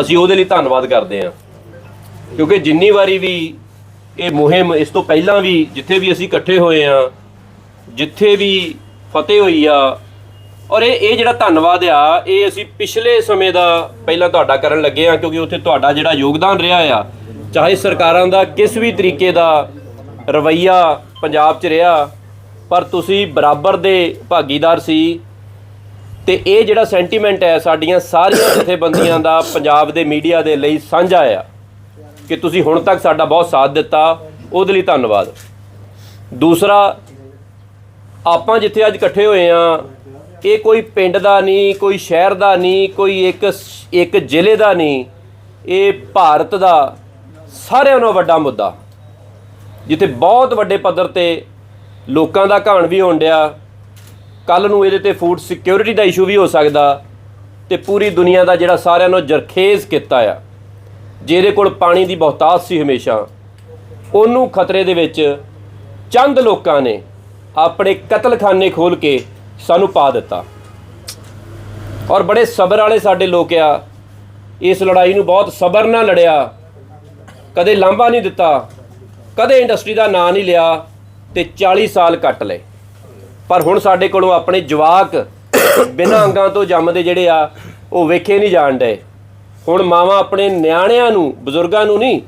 ਅਸੀਂ ਉਹਦੇ ਲਈ ਧੰਨਵਾਦ ਕਰਦੇ ਹਾਂ। ਕਿਉਂਕਿ ਜਿੰਨੀ ਵਾਰੀ ਵੀ ਇਹ ਮੁਹਿੰਮ ਇਸ ਤੋਂ ਪਹਿਲਾਂ ਵੀ ਜਿੱਥੇ ਵੀ ਅਸੀਂ ਇਕੱਠੇ ਹੋਏ ਆ ਜਿੱਥੇ ਵੀ ਫਤਿਹ ਹੋਈ ਆ, ਔਰ ਇਹ ਇਹ ਜਿਹੜਾ ਧੰਨਵਾਦ ਆ, ਇਹ ਅਸੀਂ ਪਿਛਲੇ ਸਮੇਂ ਦਾ ਪਹਿਲਾਂ ਤੁਹਾਡਾ ਕਰਨ ਲੱਗੇ ਆ ਕਿਉਂਕਿ ਉੱਥੇ ਤੁਹਾਡਾ ਜਿਹੜਾ ਯੋਗਦਾਨ ਰਿਹਾ ਆ, ਚਾਹੇ ਸਰਕਾਰਾਂ ਦਾ ਕਿਸ ਵੀ ਤਰੀਕੇ ਦਾ ਰਵਈਆ ਪੰਜਾਬ 'ਚ ਰਿਹਾ, ਪਰ ਤੁਸੀਂ ਬਰਾਬਰ ਦੇ ਭਾਗੀਦਾਰ ਸੀ ਤੇ ਇਹ ਜਿਹੜਾ ਸੈਂਟੀਮੈਂਟ ਹੈ ਸਾਡੀਆਂ ਸਾਰੀਆਂ ਜਥੇਬੰਦੀਆਂ ਦਾ ਪੰਜਾਬ ਦੇ ਮੀਡੀਆ ਦੇ ਲਈ ਸਾਂਝਾ ਆ ਕਿ ਤੁਸੀਂ ਹੁਣ ਤੱਕ ਸਾਡਾ ਬਹੁਤ ਸਾਥ ਦਿੱਤਾ, ਉਹਦੇ ਲਈ ਧੰਨਵਾਦ। ਦੂਸਰਾ, ਆਪਾਂ ਜਿੱਥੇ ਅੱਜ ਇਕੱਠੇ ਹੋਏ ਆ, ਇਹ ਕੋਈ ਪਿੰਡ ਦਾ ਨਹੀਂ, ਕੋਈ ਸ਼ਹਿਰ ਦਾ ਨਹੀਂ, ਕੋਈ ਇੱਕ ਇੱਕ ਜ਼ਿਲ੍ਹੇ ਦਾ ਨਹੀਂ, ਇਹ ਭਾਰਤ ਦਾ ਸਾਰਿਆਂ ਨਾਲੋਂ ਵੱਡਾ ਮੁੱਦਾ। ਜਿੱਥੇ ਬਹੁਤ ਵੱਡੇ ਪੱਧਰ ਤੇ ਲੋਕਾਂ ਦਾ ਘਾਣ ਵੀ ਹੋਣ ਡਿਆ ਕੱਲ ਨੂੰ ਇਹਦੇ ਤੇ ਫੂਡ ਸਿਕਿਉਰਿਟੀ ਦਾ ਇਸ਼ੂ ਵੀ ਹੋ ਸਕਦਾ ਤੇ ਪੂਰੀ ਦੁਨੀਆ ਦਾ ਜਿਹੜਾ ਸਾਰਿਆਂ ਨੂੰ ਜਰਖੇਜ਼ ਕੀਤਾ ਆ। ਜਿਹਦੇ ਕੋਲ ਪਾਣੀ ਦੀ ਬਹੁਤਾਤ ਸੀ ਹਮੇਸ਼ਾ। ਉਹਨੂੰ ਖਤਰੇ ਦੇ ਵਿੱਚ ਚੰਦ ਲੋਕਾਂ ਨੇ ਆਪਣੇ ਕਤਲਖਾਨੇ ਖੋਲ ਕੇ ਸਾਨੂੰ ਪਾ ਦਿੱਤਾ। ਔਰ ਬੜੇ ਸਬਰ ਵਾਲੇ ਸਾਡੇ ਲੋਕ ਆ। ਇਸ ਲੜਾਈ ਨੂੰ ਬਹੁਤ ਸਬਰ ਨਾਲ ਲੜਿਆ। ਕਦੇ ਲਾਂਭਾ ਨਹੀਂ ਦਿੱਤਾ। ਕਦੇ ਇੰਡਸਟਰੀ ਦਾ ਨਾਂ ਨਹੀਂ ਲਿਆ ਤੇ 40 ਸਾਲ ਕੱਟ ਲਏ। ਪਰ ਹੁਣ ਸਾਡੇ ਕੋਲੋਂ ਆਪਣੇ ਜਵਾਕ ਬਿਨਾਂ ਅੰਗਾਂ ਤੋਂ ਜੰਮਦੇ ਜਿਹੜੇ ਆ, ਉਹ ਵੇਖੇ ਨਹੀਂ ਜਾਣ ਡਏ। ਹੁਣ ਮਾਵਾਂ ਆਪਣੇ ਨਿਆਣਿਆਂ ਨੂੰ, ਬਜ਼ੁਰਗਾਂ ਨੂੰ ਨਹੀਂ,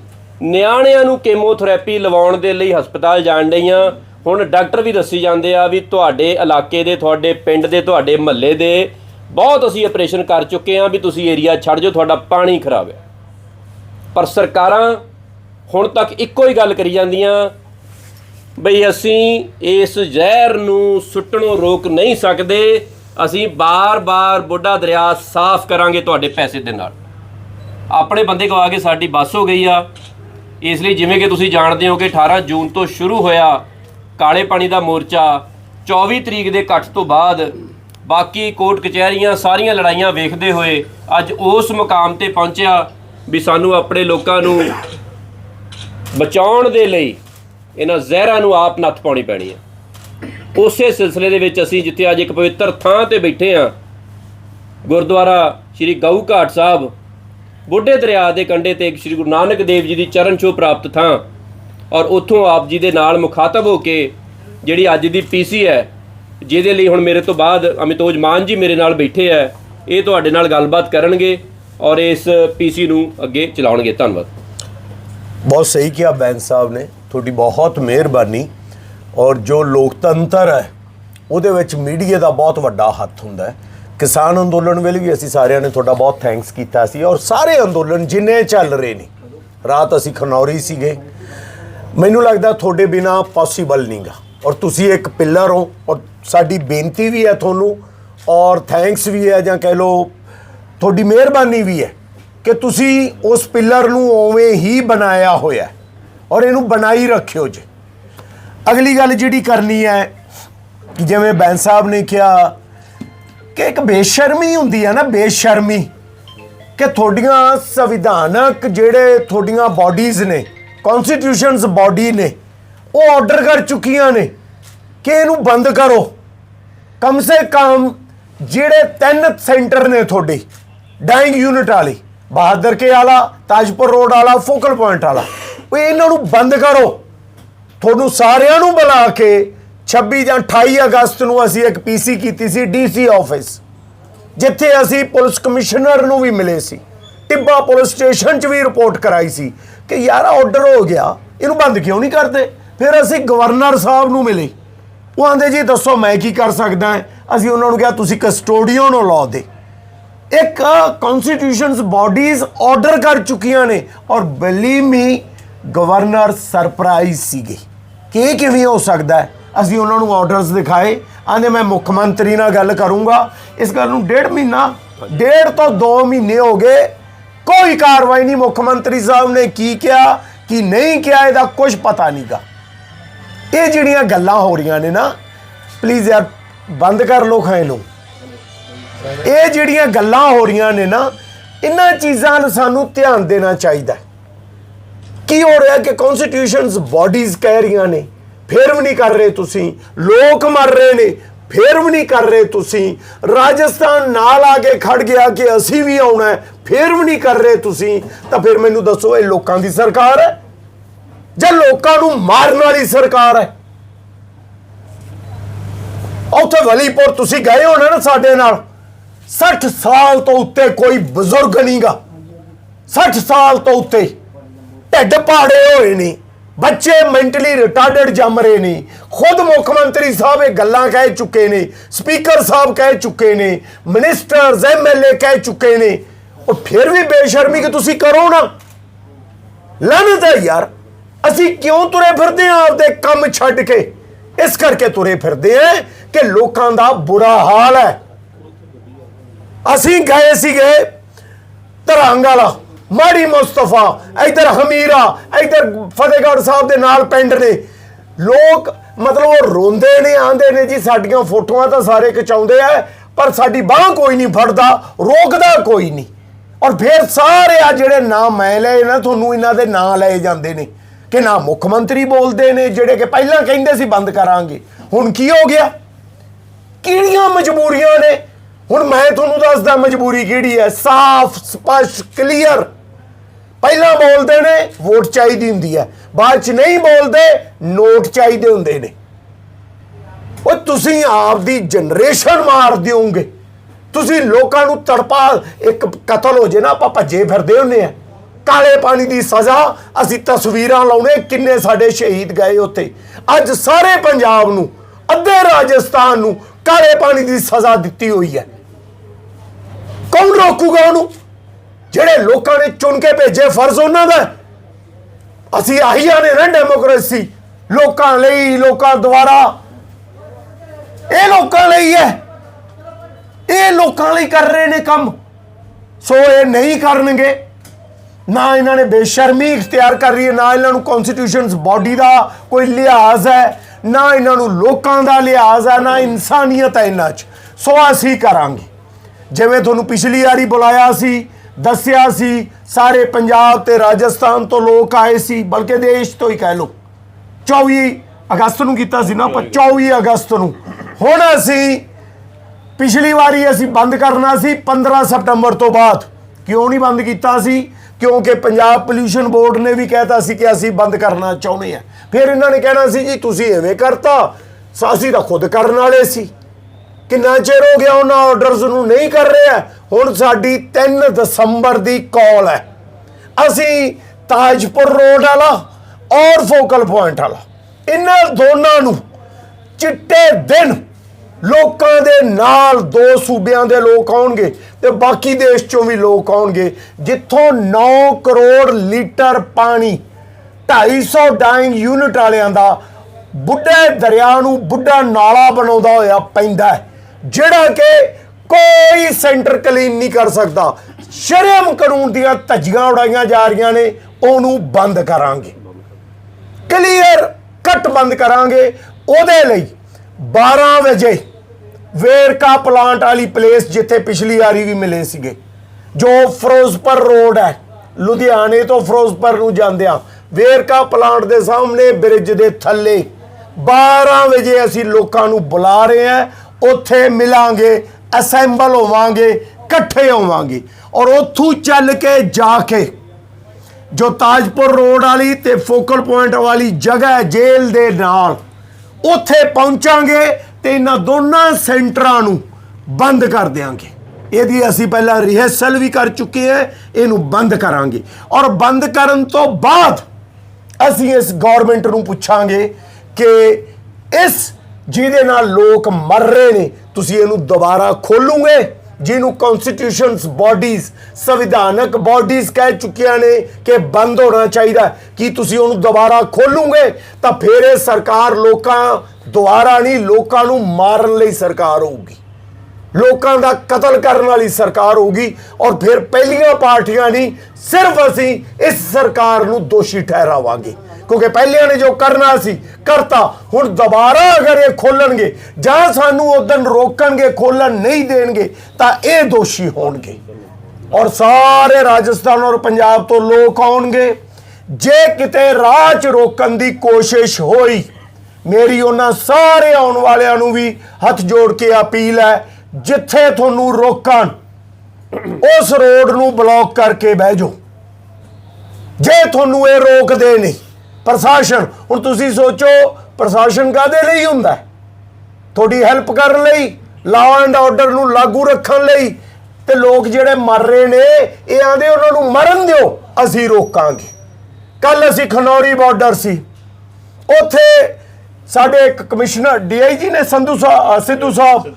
ਨਿਆਣਿਆਂ ਨੂੰ ਕੀਮੋਥੈਰੇਪੀ ਲਵਾਉਣ ਦੇ ਲਈ ਹਸਪਤਾਲ ਜਾਣ ਡਈਆਂ। ਹੁਣ ਡਾਕਟਰ ਵੀ ਦੱਸੀ ਜਾਂਦੇ ਆ ਵੀ ਤੁਹਾਡੇ ਇਲਾਕੇ ਦੇ, ਤੁਹਾਡੇ ਪਿੰਡ ਦੇ, ਤੁਹਾਡੇ ਮਹੱਲੇ ਦੇ ਬਹੁਤ ਅਸੀਂ ਆਪਰੇਸ਼ਨ ਕਰ ਚੁੱਕੇ ਆ ਵੀ ਤੁਸੀਂ ਏਰੀਆ ਛੱਡ ਜਾਓ, ਤੁਹਾਡਾ ਪਾਣੀ ਖਰਾਬ ਹੈ। ਪਰ ਸਰਕਾਰਾਂ ਹੁਣ ਤੱਕ ਇੱਕੋ ਹੀ ਗੱਲ ਕਰੀ ਜਾਂਦੀਆਂ ਬਈ ਅਸੀਂ ਇਸ ਜ਼ਹਿਰ ਨੂੰ ਸੁੱਟਣੋਂ ਰੋਕ ਨਹੀਂ ਸਕਦੇ। ਅਸੀਂ ਬਾਰ-ਬਾਰ ਬੁੱਢਾ ਦਰਿਆ ਸਾਫ਼ ਕਰਾਂਗੇ ਤੁਹਾਡੇ ਪੈਸੇ ਦੇ ਨਾਲ। ਆਪਣੇ ਬੰਦੇ ਕੋ ਆ ਕੇ ਸਾਡੀ ਬੱਸ ਹੋ ਗਈ ਆ। ਇਸ ਲਈ ਜਿਵੇਂ ਕਿ ਤੁਸੀਂ ਜਾਣਦੇ ਹੋ ਕਿ 18 ਜੂਨ ਤੋਂ ਸ਼ੁਰੂ ਹੋਇਆ ਕਾਲੇ ਪਾਣੀ ਦਾ ਮੋਰਚਾ 24 ਤਰੀਕ ਦੇ ਇਕੱਠ ਤੋਂ ਬਾਅਦ ਬਾਕੀ ਕੋਰਟ ਕਚਹਿਰੀਆਂ ਸਾਰੀਆਂ ਲੜਾਈਆਂ ਵੇਖਦੇ ਹੋਏ ਅੱਜ ਉਸ ਮੁਕਾਮ ਤੇ ਪਹੁੰਚਿਆ ਵੀ ਸਾਨੂੰ ਆਪਣੇ ਲੋਕਾਂ ਨੂੰ ਬਚਾਉਣ ਦੇ ਲਈ ਇਹਨਾਂ ਜ਼ਹਿਰਾਂ ਨੂੰ ਆਪ ਨੱਥ ਪਾਉਣੀ ਪੈਣੀ ਹੈ। ਉਸੇ ਸਿਲਸਿਲੇ ਦੇ ਵਿੱਚ ਅਸੀਂ ਜਿੱਥੇ ਅੱਜ ਇੱਕ ਪਵਿੱਤਰ ਥਾਂ ਤੇ ਬੈਠੇ ਹਾਂ, ਗੁਰਦੁਆਰਾ ਸ੍ਰੀ ਗਊ ਘਾਟ ਸਾਹਿਬ, ਬੁੱਢੇ ਦਰਿਆ ਦੇ ਕੰਢੇ ਤੇ ਸ੍ਰੀ ਗੁਰੂ ਨਾਨਕ ਦੇਵ ਜੀ ਦੀ ਚਰਨ ਛੋਹ ਪ੍ਰਾਪਤ ਥਾਂ ਔਰ ਉੱਥੋਂ ਆਪ ਜੀ ਦੇ ਨਾਲ ਮੁਖਾਤਬ ਹੋ ਕੇ ਜਿਹੜੀ ਅੱਜ ਦੀ ਪੀਸੀ ਹੈ, ਜਿਹਦੇ ਲਈ ਹੁਣ ਮੇਰੇ ਤੋਂ ਬਾਅਦ ਅਮਿਤੋਜ ਮਾਨ ਜੀ ਮੇਰੇ ਨਾਲ ਬੈਠੇ ਹੈ, ਇਹ ਤੁਹਾਡੇ ਨਾਲ ਗੱਲਬਾਤ ਕਰਨਗੇ ਔਰ ਇਸ ਪੀਸੀ ਨੂੰ ਅੱਗੇ ਚਲਾਉਣਗੇ। ਧੰਨਵਾਦ। ਬਹੁਤ ਸਹੀ ਕਿਹਾ ਬੈਂਸ ਸਾਹਿਬ ਨੇ। ਤੁਹਾਡੀ ਬਹੁਤ ਮਿਹਰਬਾਨੀ ਔਰ ਜੋ ਲੋਕਤੰਤਰ ਹੈ, ਉਹਦੇ ਵਿੱਚ ਮੀਡੀਆ ਦਾ ਬਹੁਤ ਵੱਡਾ ਹੱਥ ਹੁੰਦਾ ਹੈ। ਕਿਸਾਨ ਅੰਦੋਲਨ ਵੇਲੇ ਵੀ ਅਸੀਂ ਸਾਰਿਆਂ ਨੇ ਤੁਹਾਡਾ ਬਹੁਤ ਥੈਂਕਸ ਕੀਤਾ ਸੀ ਔਰ ਸਾਰੇ ਅੰਦੋਲਨ ਜਿੰਨੇ ਚੱਲ ਰਹੇ ਨੇ, ਰਾਤ ਅਸੀਂ ਖਨੌਰੀ ਸੀਗੇ। ਮੈਨੂੰ ਲੱਗਦਾ ਤੁਹਾਡੇ ਬਿਨਾ ਪੋਸੀਬਲ ਨਹੀਂਗਾ ਔਰ ਤੁਸੀਂ ਇੱਕ ਪਿੱਲਰ ਹੋ ਔਰ ਸਾਡੀ ਬੇਨਤੀ ਵੀ ਹੈ ਤੁਹਾਨੂੰ ਔਰ ਥੈਂਕਸ ਵੀ ਹੈ ਜਾਂ ਕਹਿ ਲਓ ਤੁਹਾਡੀ ਮਿਹਰਬਾਨੀ ਵੀ ਹੈ ਕਿ ਤੁਸੀਂ ਉਸ ਪਿੱਲਰ ਨੂੰ ਉਵੇਂ ਹੀ ਬਣਾਇਆ ਹੋਇਆ ਹੈ। ਔਰ ਇਹਨੂੰ ਬਣਾਈ ਰੱਖਿਓ ਜੀ। ਅਗਲੀ ਗੱਲ ਜਿਹੜੀ ਕਰਨੀ ਹੈ, ਕਿ ਜਿਵੇਂ ਬੈਂਸ ਸਾਹਿਬ ਨੇ ਕਿਹਾ ਕਿ ਇੱਕ ਬੇਸ਼ਰਮੀ ਹੁੰਦੀ ਹੈ ਨਾ, ਬੇਸ਼ਰਮੀ, ਕਿ ਤੁਹਾਡੀਆਂ ਸੰਵਿਧਾਨਕ ਜਿਹੜੇ ਤੁਹਾਡੀਆਂ ਬਾਡੀਜ਼ ਨੇ ਕਨਸਟੀਟਿਊਸ਼ਨਸ ਬਾਡੀ ਨੇ, ਉਹ ਆਰਡਰ ਕਰ ਚੁੱਕੀਆਂ ਨੇ ਕਿ ਇਹਨੂੰ ਬੰਦ ਕਰੋ। ਕਮ ਸੇ ਕਮ ਜਿਹੜੇ ਤਿੰਨ ਸੈਂਟਰ ਨੇ ਤੁਹਾਡੇ ਡਾਈਂਗ ਯੂਨਿਟ ਵਾਲੀ, ਬਹਾਦਰ ਕੇ ਵਾਲਾ ਤਾਜਪੁਰ ਰੋਡ ਵਾਲਾ, ਫੋਕਲ ਪੁਆਇੰਟ ਵਾਲਾ ਉਹ ਇਹਨਾਂ ਨੂੰ ਬੰਦ ਕਰੋ। ਤੁਹਾਨੂੰ ਸਾਰਿਆਂ ਨੂੰ ਬੁਲਾ ਕੇ 26 ਜਾਂ 28 ਅਗਸਤ ਨੂੰ ਅਸੀਂ ਇੱਕ ਪੀਸੀ ਕੀਤੀ ਸੀ ਡੀਸੀ ਆਫਿਸ। ਜਿੱਥੇ ਅਸੀਂ ਪੁਲਿਸ ਕਮਿਸ਼ਨਰ ਨੂੰ ਵੀ ਮਿਲੇ ਸੀ। ਟਿੱਬਾ ਪੁਲਿਸ ਸਟੇਸ਼ਨ 'ਚ ਵੀ ਰਿਪੋਰਟ ਕਰਾਈ ਸੀ ਕਿ ਯਾਰ ਆਰਡਰ ਹੋ ਗਿਆ, ਇਹਨੂੰ ਬੰਦ ਕਿਉਂ ਨਹੀਂ ਕਰਦੇ? ਫਿਰ ਅਸੀਂ ਗਵਰਨਰ ਸਾਹਿਬ ਨੂੰ ਮਿਲੇ। ਉਹ ਆਂਦੇ, ਜੀ ਦੱਸੋ ਮੈਂ ਕੀ ਕਰ ਸਕਦਾ ਅਸੀਂ ਉਹਨਾਂ ਨੂੰ ਕਿਹਾ, ਤੁਸੀਂ ਕਸਟੋਡੀਅਨ ਹੋ ਲਾਅ ਦੇ। ਇੱਕ ਕਨਸਟੀਟਿਊਸ਼ਨਸ ਬਾਡੀਜ਼ ਆਰਡਰ ਕਰ ਚੁੱਕੀਆਂ ਨੇ ਔਰ ਬਲੀਵ ਮੀ ਗਵਰਨਰ ਸਰਪ੍ਰਾਈਜ਼ ਸੀਗੇ। ਕਿ ਇਹ ਕਿਵੇਂ ਹੋ ਸਕਦਾ ਅਸੀਂ ਉਹਨਾਂ ਨੂੰ ਆਰਡਰਸ ਦਿਖਾਏ। ਆਂਦੇ ਮੈਂ ਮੁੱਖ ਮੰਤਰੀ ਨਾਲ ਗੱਲ ਕਰੂੰਗਾ। ਇਸ ਗੱਲ ਨੂੰ ਡੇਢ ਮਹੀਨਾ, ਡੇਢ ਤੋਂ 2 ਮਹੀਨੇ ਹੋ ਗਏ। ਕੋਈ ਕਾਰਵਾਈ ਨਹੀਂ। ਮੁੱਖ ਮੰਤਰੀ ਸਾਹਿਬ ਨੇ ਕੀ ਕਿਹਾ, ਕੀ ਨਹੀਂ ਕਿਹਾ, ਇਹਦਾ ਕੁਝ ਪਤਾ ਨਹੀਂਗਾ। ਇਹ ਜਿਹੜੀਆਂ ਗੱਲਾਂ ਹੋ ਰਹੀਆਂ ਨੇ ਨਾ ਪਲੀਜ਼ ਯਾਰ, ਬੰਦ ਕਰ ਲੋ ਖਾਏ ਨੂੰ ਇਹ ਜਿਹੜੀਆਂ ਗੱਲਾਂ ਹੋ ਰਹੀਆਂ ਨੇ ਨਾ, ਇਹਨਾਂ ਚੀਜ਼ਾਂ ਨੂੰ ਸਾਨੂੰ ਧਿਆਨ ਦੇਣਾ ਚਾਹੀਦਾ ਕੀ ਹੋ ਰਿਹਾ ਕਿ ਕਨਸਟੀਟਿਊਸ਼ਨਸ ਬਾਡੀਜ਼ ਕਹਿ ਰਹੀਆਂ ਨੇ? ਫਿਰ ਵੀ ਨਹੀਂ ਕਰ ਰਹੇ ਤੁਸੀਂ। ਲੋਕ ਮਰ ਰਹੇ ਨੇ, ਫੇਰ ਵੀ ਨਹੀਂ ਕਰ ਰਹੇ ਤੁਸੀਂ। ਰਾਜਸਥਾਨ ਨਾਲ ਆ ਕੇ ਖੜ ਗਿਆ ਕਿ ਅਸੀਂ ਵੀ ਆਉਣਾ ਹੈ, ਫੇਰ ਵੀ ਨਹੀਂ ਕਰ ਰਹੇ ਤੁਸੀਂ। ਤਾਂ ਫਿਰ ਮੈਨੂੰ ਦੱਸੋ, ਇਹ ਲੋਕਾਂ ਦੀ ਸਰਕਾਰ ਹੈ? ਜਾਂ ਲੋਕਾਂ ਨੂੰ ਮਾਰਨ ਵਾਲੀ ਸਰਕਾਰ ਹੈ? ਉੱਥੇ ਵਲੀਪੁਰ ਤੁਸੀਂ ਗਏ ਹੋ ਨਾ ਸਾਡੇ ਨਾਲ। 60 ਸਾਲ ਤੋਂ ਉੱਤੇ ਕੋਈ ਬਜ਼ੁਰਗ ਨਹੀਂਗਾ 60 ਸਾਲ ਤੋਂ ਉੱਤੇ। ਢਿੱਡ ਪਾੜੇ ਹੋਏ ਨੇ, ਬੱਚੇ ਮੈਂਟਲੀ ਰਿਟਾਰਡਡ ਜੰਮ ਰਹੇ ਨੇ, ਖੁਦ ਮੁੱਖ ਮੰਤਰੀ ਸਾਹਿਬ ਇਹ ਗੱਲਾਂ ਕਹਿ ਚੁੱਕੇ ਨੇ ਸਪੀਕਰ ਸਾਹਿਬ ਕਹਿ ਚੁੱਕੇ ਨੇ ਮਿਨਿਸਟਰਸ ਐਮਐਲਏ ਕਹਿ ਚੁੱਕੇ ਨੇ, ਉਹ ਫਿਰ ਵੀ ਬੇਸ਼ਰਮੀ ਕਿ ਤੁਸੀਂ ਕਰੋ ਨਾ। ਲਾਨਤ ਹੈ ਯਾਰ, ਅਸੀਂ ਕਿਉਂ ਤੁਰੇ ਫਿਰਦੇ ਆ ਆਪਦੇ ਕੰਮ ਛੱਡ ਕੇ? ਇਸ ਕਰਕੇ ਤੁਰੇ ਫਿਰਦੇ ਆ ਕਿ ਲੋਕਾਂ ਦਾ ਬੁਰਾ ਹਾਲ ਹੈ। ਅਸੀਂ ਗਏ ਸੀਗੇ ਧਰੰਗ ਵਾਲਾ। ਮਾੜੀ ਮੁਸਤਫਾ, ਇਧਰ ਹਮੀਰਾ, ਇਧਰ ਫਤਿਹਗੜ੍ਹ ਸਾਹਿਬ ਦੇ ਨਾਲ ਪਿੰਡ ਨੇ। ਲੋਕ ਮਤਲਬ ਉਹ ਰੋਂਦੇ ਨੇ, ਆਂਦੇ ਨੇ ਜੀ, ਸਾਡੀਆਂ ਫੋਟੋਆਂ ਤਾਂ ਸਾਰੇ ਖਿਚਾਉਂਦੇ ਆ, ਪਰ ਸਾਡੀ ਬਾਹ ਕੋਈ ਨਹੀਂ ਫੜਦਾ, ਰੋਕਦਾ ਕੋਈ ਨਹੀਂ। ਔਰ ਫਿਰ ਸਾਰੇ ਆ ਜਿਹੜੇ ਨਾਮ ਮੈਂ ਲਏ ਨਾ, ਤੁਹਾਨੂੰ ਇਹਨਾਂ ਦੇ ਨਾਂ ਲਏ ਜਾਂਦੇ ਨੇ। ਕਿ ਨਾ ਮੁੱਖ ਮੰਤਰੀ ਬੋਲਦੇ ਨੇ, ਜਿਹੜੇ ਕਿ ਪਹਿਲਾਂ ਕਹਿੰਦੇ ਸੀ, ਬੰਦ ਕਰਾਂਗੇ। ਹੁਣ ਕੀ ਹੋ ਗਿਆ? ਕਿਹੜੀਆਂ ਮਜਬੂਰੀਆਂ ਨੇ? ਹੁਣ ਮੈਂ ਤੁਹਾਨੂੰ ਦੱਸਦਾ, ਮਜਬੂਰੀ ਕਿਹੜੀ ਹੈ? ਸਾਫ਼, ਸਪਸ਼ਟ ਕਲੀਅਰ ਪਹਿਲਾਂ ਬੋਲਦੇ ਨੇ, ਵੋਟ ਚਾਹੀਦੀ ਹੁੰਦੀ ਹੈ। ਬਾਅਦ ਚ ਨਹੀਂ ਬੋਲਦੇ, ਨੋਟ ਚਾਹੀਦੇ ਹੁੰਦੇ ਨੇ। ਉਹ ਤੁਸੀਂ ਆਪ ਦੀ ਜਨਰੇਸ਼ਨ ਮਾਰ ਦਿਓਗੇ। ਤੁਸੀਂ ਲੋਕਾਂ ਨੂੰ ਤੜਪਾ, ਇੱਕ ਕਤਲ ਹੋ ਜੇ ਨਾ, ਆਪਾਂ ਭੱਜੇ ਫਿਰਦੇ ਹੁੰਨੇ ਆ। ਕਾਲੇ ਪਾਣੀ ਦੀ ਸਜ਼ਾ, ਅਸੀਂ ਤਸਵੀਰਾਂ ਲਾਉਣੇ, ਕਿੰਨੇ ਸਾਡੇ ਸ਼ਹੀਦ ਗਏ ਉੱਥੇ। ਅੱਜ ਸਾਰੇ ਪੰਜਾਬ ਨੂੰ, ਅੱਧੇ ਰਾਜਸਥਾਨ ਨੂੰ ਕਾਲੇ ਪਾਣੀ ਦੀ ਸਜ਼ਾ ਦਿੱਤੀ ਹੋਈ ਹੈ। ਕੌਣ ਰੋਕੂਗਾ ਉਹਨੂੰ? ਜਿਹੜੇ ਲੋਕਾਂ ਨੇ ਚੁਣ ਕੇ ਭੇਜੇ ਫਰਜ਼ ਉਹਨਾਂ ਦਾ। ਅਸੀਂ ਆਹੀਆਂ ਨੇ ਨਾ ਡੈਮੋਕ੍ਰੇਸੀ ਲੋਕਾਂ ਲਈ, ਲੋਕਾਂ ਦੁਆਰਾ। ਇਹ ਲੋਕਾਂ ਲਈ ਹੈ। ਇਹ ਲੋਕਾਂ ਲਈ ਕਰ ਰਹੇ ਨੇ ਕੰਮ। ਸੋ ਇਹ ਨਹੀਂ ਕਰਨਗੇ। ਨਾ ਇਹਨਾਂ ਨੇ ਬੇਸ਼ਰਮੀ ਇਖਤਿਆਰ ਕਰ ਰਹੀ ਹੈ, ਨਾ ਇਹਨਾਂ ਨੂੰ ਕਨਸਟੀਟਿਊਸ਼ਨਸ ਬਾਡੀ ਦਾ ਕੋਈ ਲਿਹਾਜ਼ ਹੈ, ਨਾ ਇਹਨਾਂ ਨੂੰ ਲੋਕਾਂ ਦਾ ਲਿਹਾਜ਼ ਹੈ, ਨਾ ਇਨਸਾਨੀਅਤ ਹੈ ਇਹਨਾਂ 'ਚ। ਸੋ ਅਸੀਂ ਕਰਾਂਗੇ। ਜਿਵੇਂ ਤੁਹਾਨੂੰ ਪਿਛਲੀ ਵਾਰੀ ਬੁਲਾਇਆ ਸੀ ਦੱਸਿਆ ਸੀ ਸਾਰੇ ਪੰਜਾਬ ਤੇ ਰਾਜਸਥਾਨ ਤੋਂ ਲੋਕ ਆਏ ਸੀ ਬਲਕਿ ਦੇਸ਼ ਤੋਂ ਹੀ ਕਹਿ ਲਓ। 24 ਅਗਸਤ ਨੂੰ ਕੀਤਾ ਸੀ ਨਾ ਆਪਾਂ 24 ਅਗਸਤ ਨੂੰ। ਹੁਣ ਅਸੀਂ ਪਿਛਲੀ ਵਾਰੀ ਅਸੀਂ ਬੰਦ ਕਰਨਾ ਸੀ 15 ਸਤੰਬਰ ਤੋਂ ਬਾਅਦ। ਕਿਉਂ ਨਹੀਂ ਬੰਦ ਕੀਤਾ ਸੀ? ਕਿਉਂਕਿ ਪੰਜਾਬ ਪੋਲਿਊਸ਼ਨ ਬੋਰਡ ਨੇ ਵੀ ਕਹਿਤਾ ਸੀ ਕਿ ਅਸੀਂ ਬੰਦ ਕਰਨਾ ਚਾਹੁੰਦੇ ਆ ਫਿਰ ਇਹਨਾਂ ਨੇ ਕਹਿਣਾ ਸੀ ਜੀ ਤੁਸੀਂ ਐਵੇਂ ਕਰਤਾ ਸੋ ਅਸੀਂ ਤਾਂ ਖੁਦ ਕਰਨ ਵਾਲੇ ਸੀ। ਕਿੰਨਾ ਚਿਰ ਹੋ ਗਿਆ ਉਹਨਾਂ ਆਰਡਰਸ ਨੂੰ ਨਹੀਂ ਕਰ ਰਿਹਾ? ਹੁਣ ਸਾਡੀ 3 ਦਸੰਬਰ ਦੀ ਕਾਲ ਹੈ। ਅਸੀਂ ਤਾਜਪੁਰ ਰੋਡ ਵਾਲਾ ਔਰ ਫੋਕਲ ਪੁਆਇੰਟ ਵਾਲਾ। ਇਹਨਾਂ ਦੋਨਾਂ ਨੂੰ ਚਿੱਟੇ ਦਿਨ ਲੋਕਾਂ ਦੇ ਨਾਲ ਦੋ ਸੂਬਿਆਂ ਦੇ ਲੋਕ ਆਉਣਗੇ ਤੇ ਬਾਕੀ ਦੇਸ਼ ਚੋਂ ਵੀ ਲੋਕ ਆਉਣਗੇ। ਜਿੱਥੋਂ 9 ਕਰੋੜ ਲੀਟਰ ਪਾਣੀ 250 ਡਾਈਂਗ ਯੂਨਿਟ ਵਾਲਿਆਂ ਦਾ ਬੁੱਢੇ ਦਰਿਆ ਨੂੰ ਬੁੱਢਾ ਨਾਲਾ ਬਣਾਉਂਦਾ ਹੋਇਆ ਪੈਂਦਾ ਹੈ। ਜਿਹੜਾ ਕਿ ਕੋਈ ਸੈਂਟਰ ਕਲੀਨ ਨਹੀਂ ਕਰ ਸਕਦਾ। ਸ਼ਰਮ ਕਾਨੂੰਨ ਦੀਆਂ ਧੱਜੀਆਂ ਉਡਾਈਆਂ ਜਾ ਰਹੀਆਂ ਨੇ, ਉਹਨੂੰ ਬੰਦ ਕਰਾਂਗੇ। ਕਲੀਅਰ ਕੱਟ ਬੰਦ ਕਰਾਂਗੇ। ਉਹਦੇ ਲਈ 12 ਵਜੇ ਵੇਰਕਾ ਪਲਾਂਟ ਵਾਲੀ ਪਲੇਸ ਜਿੱਥੇ ਪਿਛਲੀ ਵਾਰੀ ਵੀ ਮਿਲੇ ਸੀਗੇ, ਜੋ ਫਿਰੋਜ਼ਪੁਰ ਰੋਡ ਹੈ। ਲੁਧਿਆਣੇ ਤੋਂ ਫਿਰੋਜ਼ਪੁਰ ਨੂੰ ਜਾਂਦਿਆਂ ਵੇਰਕਾ ਪਲਾਂਟ ਦੇ ਸਾਹਮਣੇ ਬ੍ਰਿਜ ਦੇ ਥੱਲੇ। 12 ਵਜੇ ਅਸੀਂ ਲੋਕਾਂ ਨੂੰ ਬੁਲਾ ਰਹੇ ਹਾਂ ਉੱਥੇ ਮਿਲਾਂਗੇ ਅਸੈਂਬਲ ਹੋਵਾਂਗੇ, ਇਕੱਠੇ ਹੋਵਾਂਗੇ। ਔਰ ਉੱਥੋਂ ਚੱਲ ਕੇ ਜਾ ਕੇ ਜੋ ਤਾਜਪੁਰ ਰੋਡ ਵਾਲੀ ਤੇ ਫੋਕਲ ਪੁਆਇੰਟ ਵਾਲੀ ਜਗ੍ਹਾ ਜੇਲ੍ਹ ਦੇ ਨਾਲ, ਉੱਥੇ ਪਹੁੰਚਾਂਗੇ ਤੇ ਇਹਨਾਂ ਦੋਨਾਂ ਸੈਂਟਰਾਂ ਨੂੰ ਬੰਦ ਕਰ ਦਿਆਂਗੇ। ਇਹਦੀ ਅਸੀਂ ਪਹਿਲਾਂ ਰਿਹਰਸਲ ਵੀ ਕਰ ਚੁੱਕੇ ਹਾਂ, ਇਹਨੂੰ ਬੰਦ ਕਰਾਂਗੇ। ਔਰ ਬੰਦ ਕਰਨ ਤੋਂ ਬਾਅਦ ਅਸੀਂ ਇਸ ਗਵਰਨਮੈਂਟ ਨੂੰ ਪੁੱਛਾਂਗੇ ਕਿ ਇਸ ਜਿਹਦੇ ਨਾਲ ਲੋਕ ਮਰ ਰਹੇ ਨੇ, ਤੁਸੀਂ ਇਹਨੂੰ ਦੁਬਾਰਾ ਖੋਲੂਗੇ? ਜਿਹਨੂੰ ਕਨਸਟੀਟਿਊਸ਼ਨਸ ਬਾਡੀਜ਼ ਸੰਵਿਧਾਨਕ ਬਾਡੀਜ਼ ਕਹਿ ਚੁੱਕੀਆਂ ਨੇ ਕਿ ਬੰਦ ਹੋਣਾ ਚਾਹੀਦਾ, ਕੀ ਤੁਸੀਂ ਉਹਨੂੰ ਦੁਬਾਰਾ ਖੋਲੂਗੇ? ਤਾਂ ਫਿਰ ਇਹ ਸਰਕਾਰ ਲੋਕਾਂ, ਦੁਆਰਾ ਨਹੀਂ, ਲੋਕਾਂ ਨੂੰ ਮਾਰਨ ਲਈ ਸਰਕਾਰ ਹੋਊਗੀ। ਲੋਕਾਂ ਦਾ ਕਤਲ ਕਰਨ ਵਾਲੀ ਸਰਕਾਰ ਹੋਊਗੀ ਔਰ ਫਿਰ ਪਹਿਲੀਆਂ ਪਾਰਟੀਆਂ ਨਹੀਂ, ਸਿਰਫ ਅਸੀਂ ਇਸ ਸਰਕਾਰ ਨੂੰ ਦੋਸ਼ੀ ਠਹਿਰਾਵਾਂਗੇ। ਕਿਉਂਕਿ ਪਹਿਲਿਆਂ ਨੇ ਜੋ ਕਰਨਾ ਸੀ, ਕਰਤਾ। ਹੁਣ ਦੁਬਾਰਾ ਅਗਰ ਇਹ ਖੋਲਣਗੇ ਜਾਂ ਸਾਨੂੰ ਉਦੋਂ ਰੋਕਣਗੇ, ਖੋਲਣ ਨਹੀਂ ਦੇਣਗੇ, ਤਾਂ ਇਹ ਦੋਸ਼ੀ ਹੋਣਗੇ। ਔਰ ਸਾਰੇ ਰਾਜਸਥਾਨ ਔਰ ਪੰਜਾਬ ਤੋਂ ਲੋਕ ਆਉਣਗੇ। ਜੇ ਕਿਤੇ ਰਾਹ 'ਚ ਰੋਕਣ ਦੀ ਕੋਸ਼ਿਸ਼ ਹੋਈ, ਮੇਰੀ ਉਹਨਾਂ ਸਾਰੇ ਆਉਣ ਵਾਲਿਆਂ ਨੂੰ ਵੀ ਹੱਥ ਜੋੜ ਕੇ ਅਪੀਲ ਹੈ, ਜਿੱਥੇ ਤੁਹਾਨੂੰ ਰੋਕਣ, ਉਸ ਰੋਡ ਨੂੰ ਬਲੌਕ ਕਰਕੇ ਬਹਿ ਜਾਓ। ਜੇ ਤੁਹਾਨੂੰ ਇਹ ਰੋਕਦੇ ਨਹੀਂ ਪ੍ਰਸ਼ਾਸਨ। ਹੁਣ ਤੁਸੀਂ ਸੋਚੋ ਪ੍ਰਸ਼ਾਸਨ ਕਾਦੇ ਲਈ ਹੁੰਦਾ? ਤੁਹਾਡੀ ਹੈਲਪ ਕਰਨ ਲਈ ਲਾਅ ਐਂਡ ਆਰਡਰ ਨੂੰ ਲਾਗੂ ਰੱਖਣ ਲਈ। ਤੇ ਲੋਕ ਜਿਹੜੇ ਮਰ ਰਹੇ ਨੇ ਇਹ ਆਂਦੇ ਉਹਨਾਂ ਨੂੰ ਮਰਨ ਦਿਓ ਅਸੀਂ ਰੋਕਾਂਗੇ। ਕੱਲ ਅਸੀਂ ਖਨੌਰੀ ਬਾਰਡਰ ਸੀ। ਉੱਥੇ ਸਾਡੇ ਇੱਕ ਕਮਿਸ਼ਨਰ ਡੀਆਈਜੀ ਨੇ ਸੰਧੂ ਸਾਹਿਬ ਸਿੱਧੂ ਸਾਹਿਬ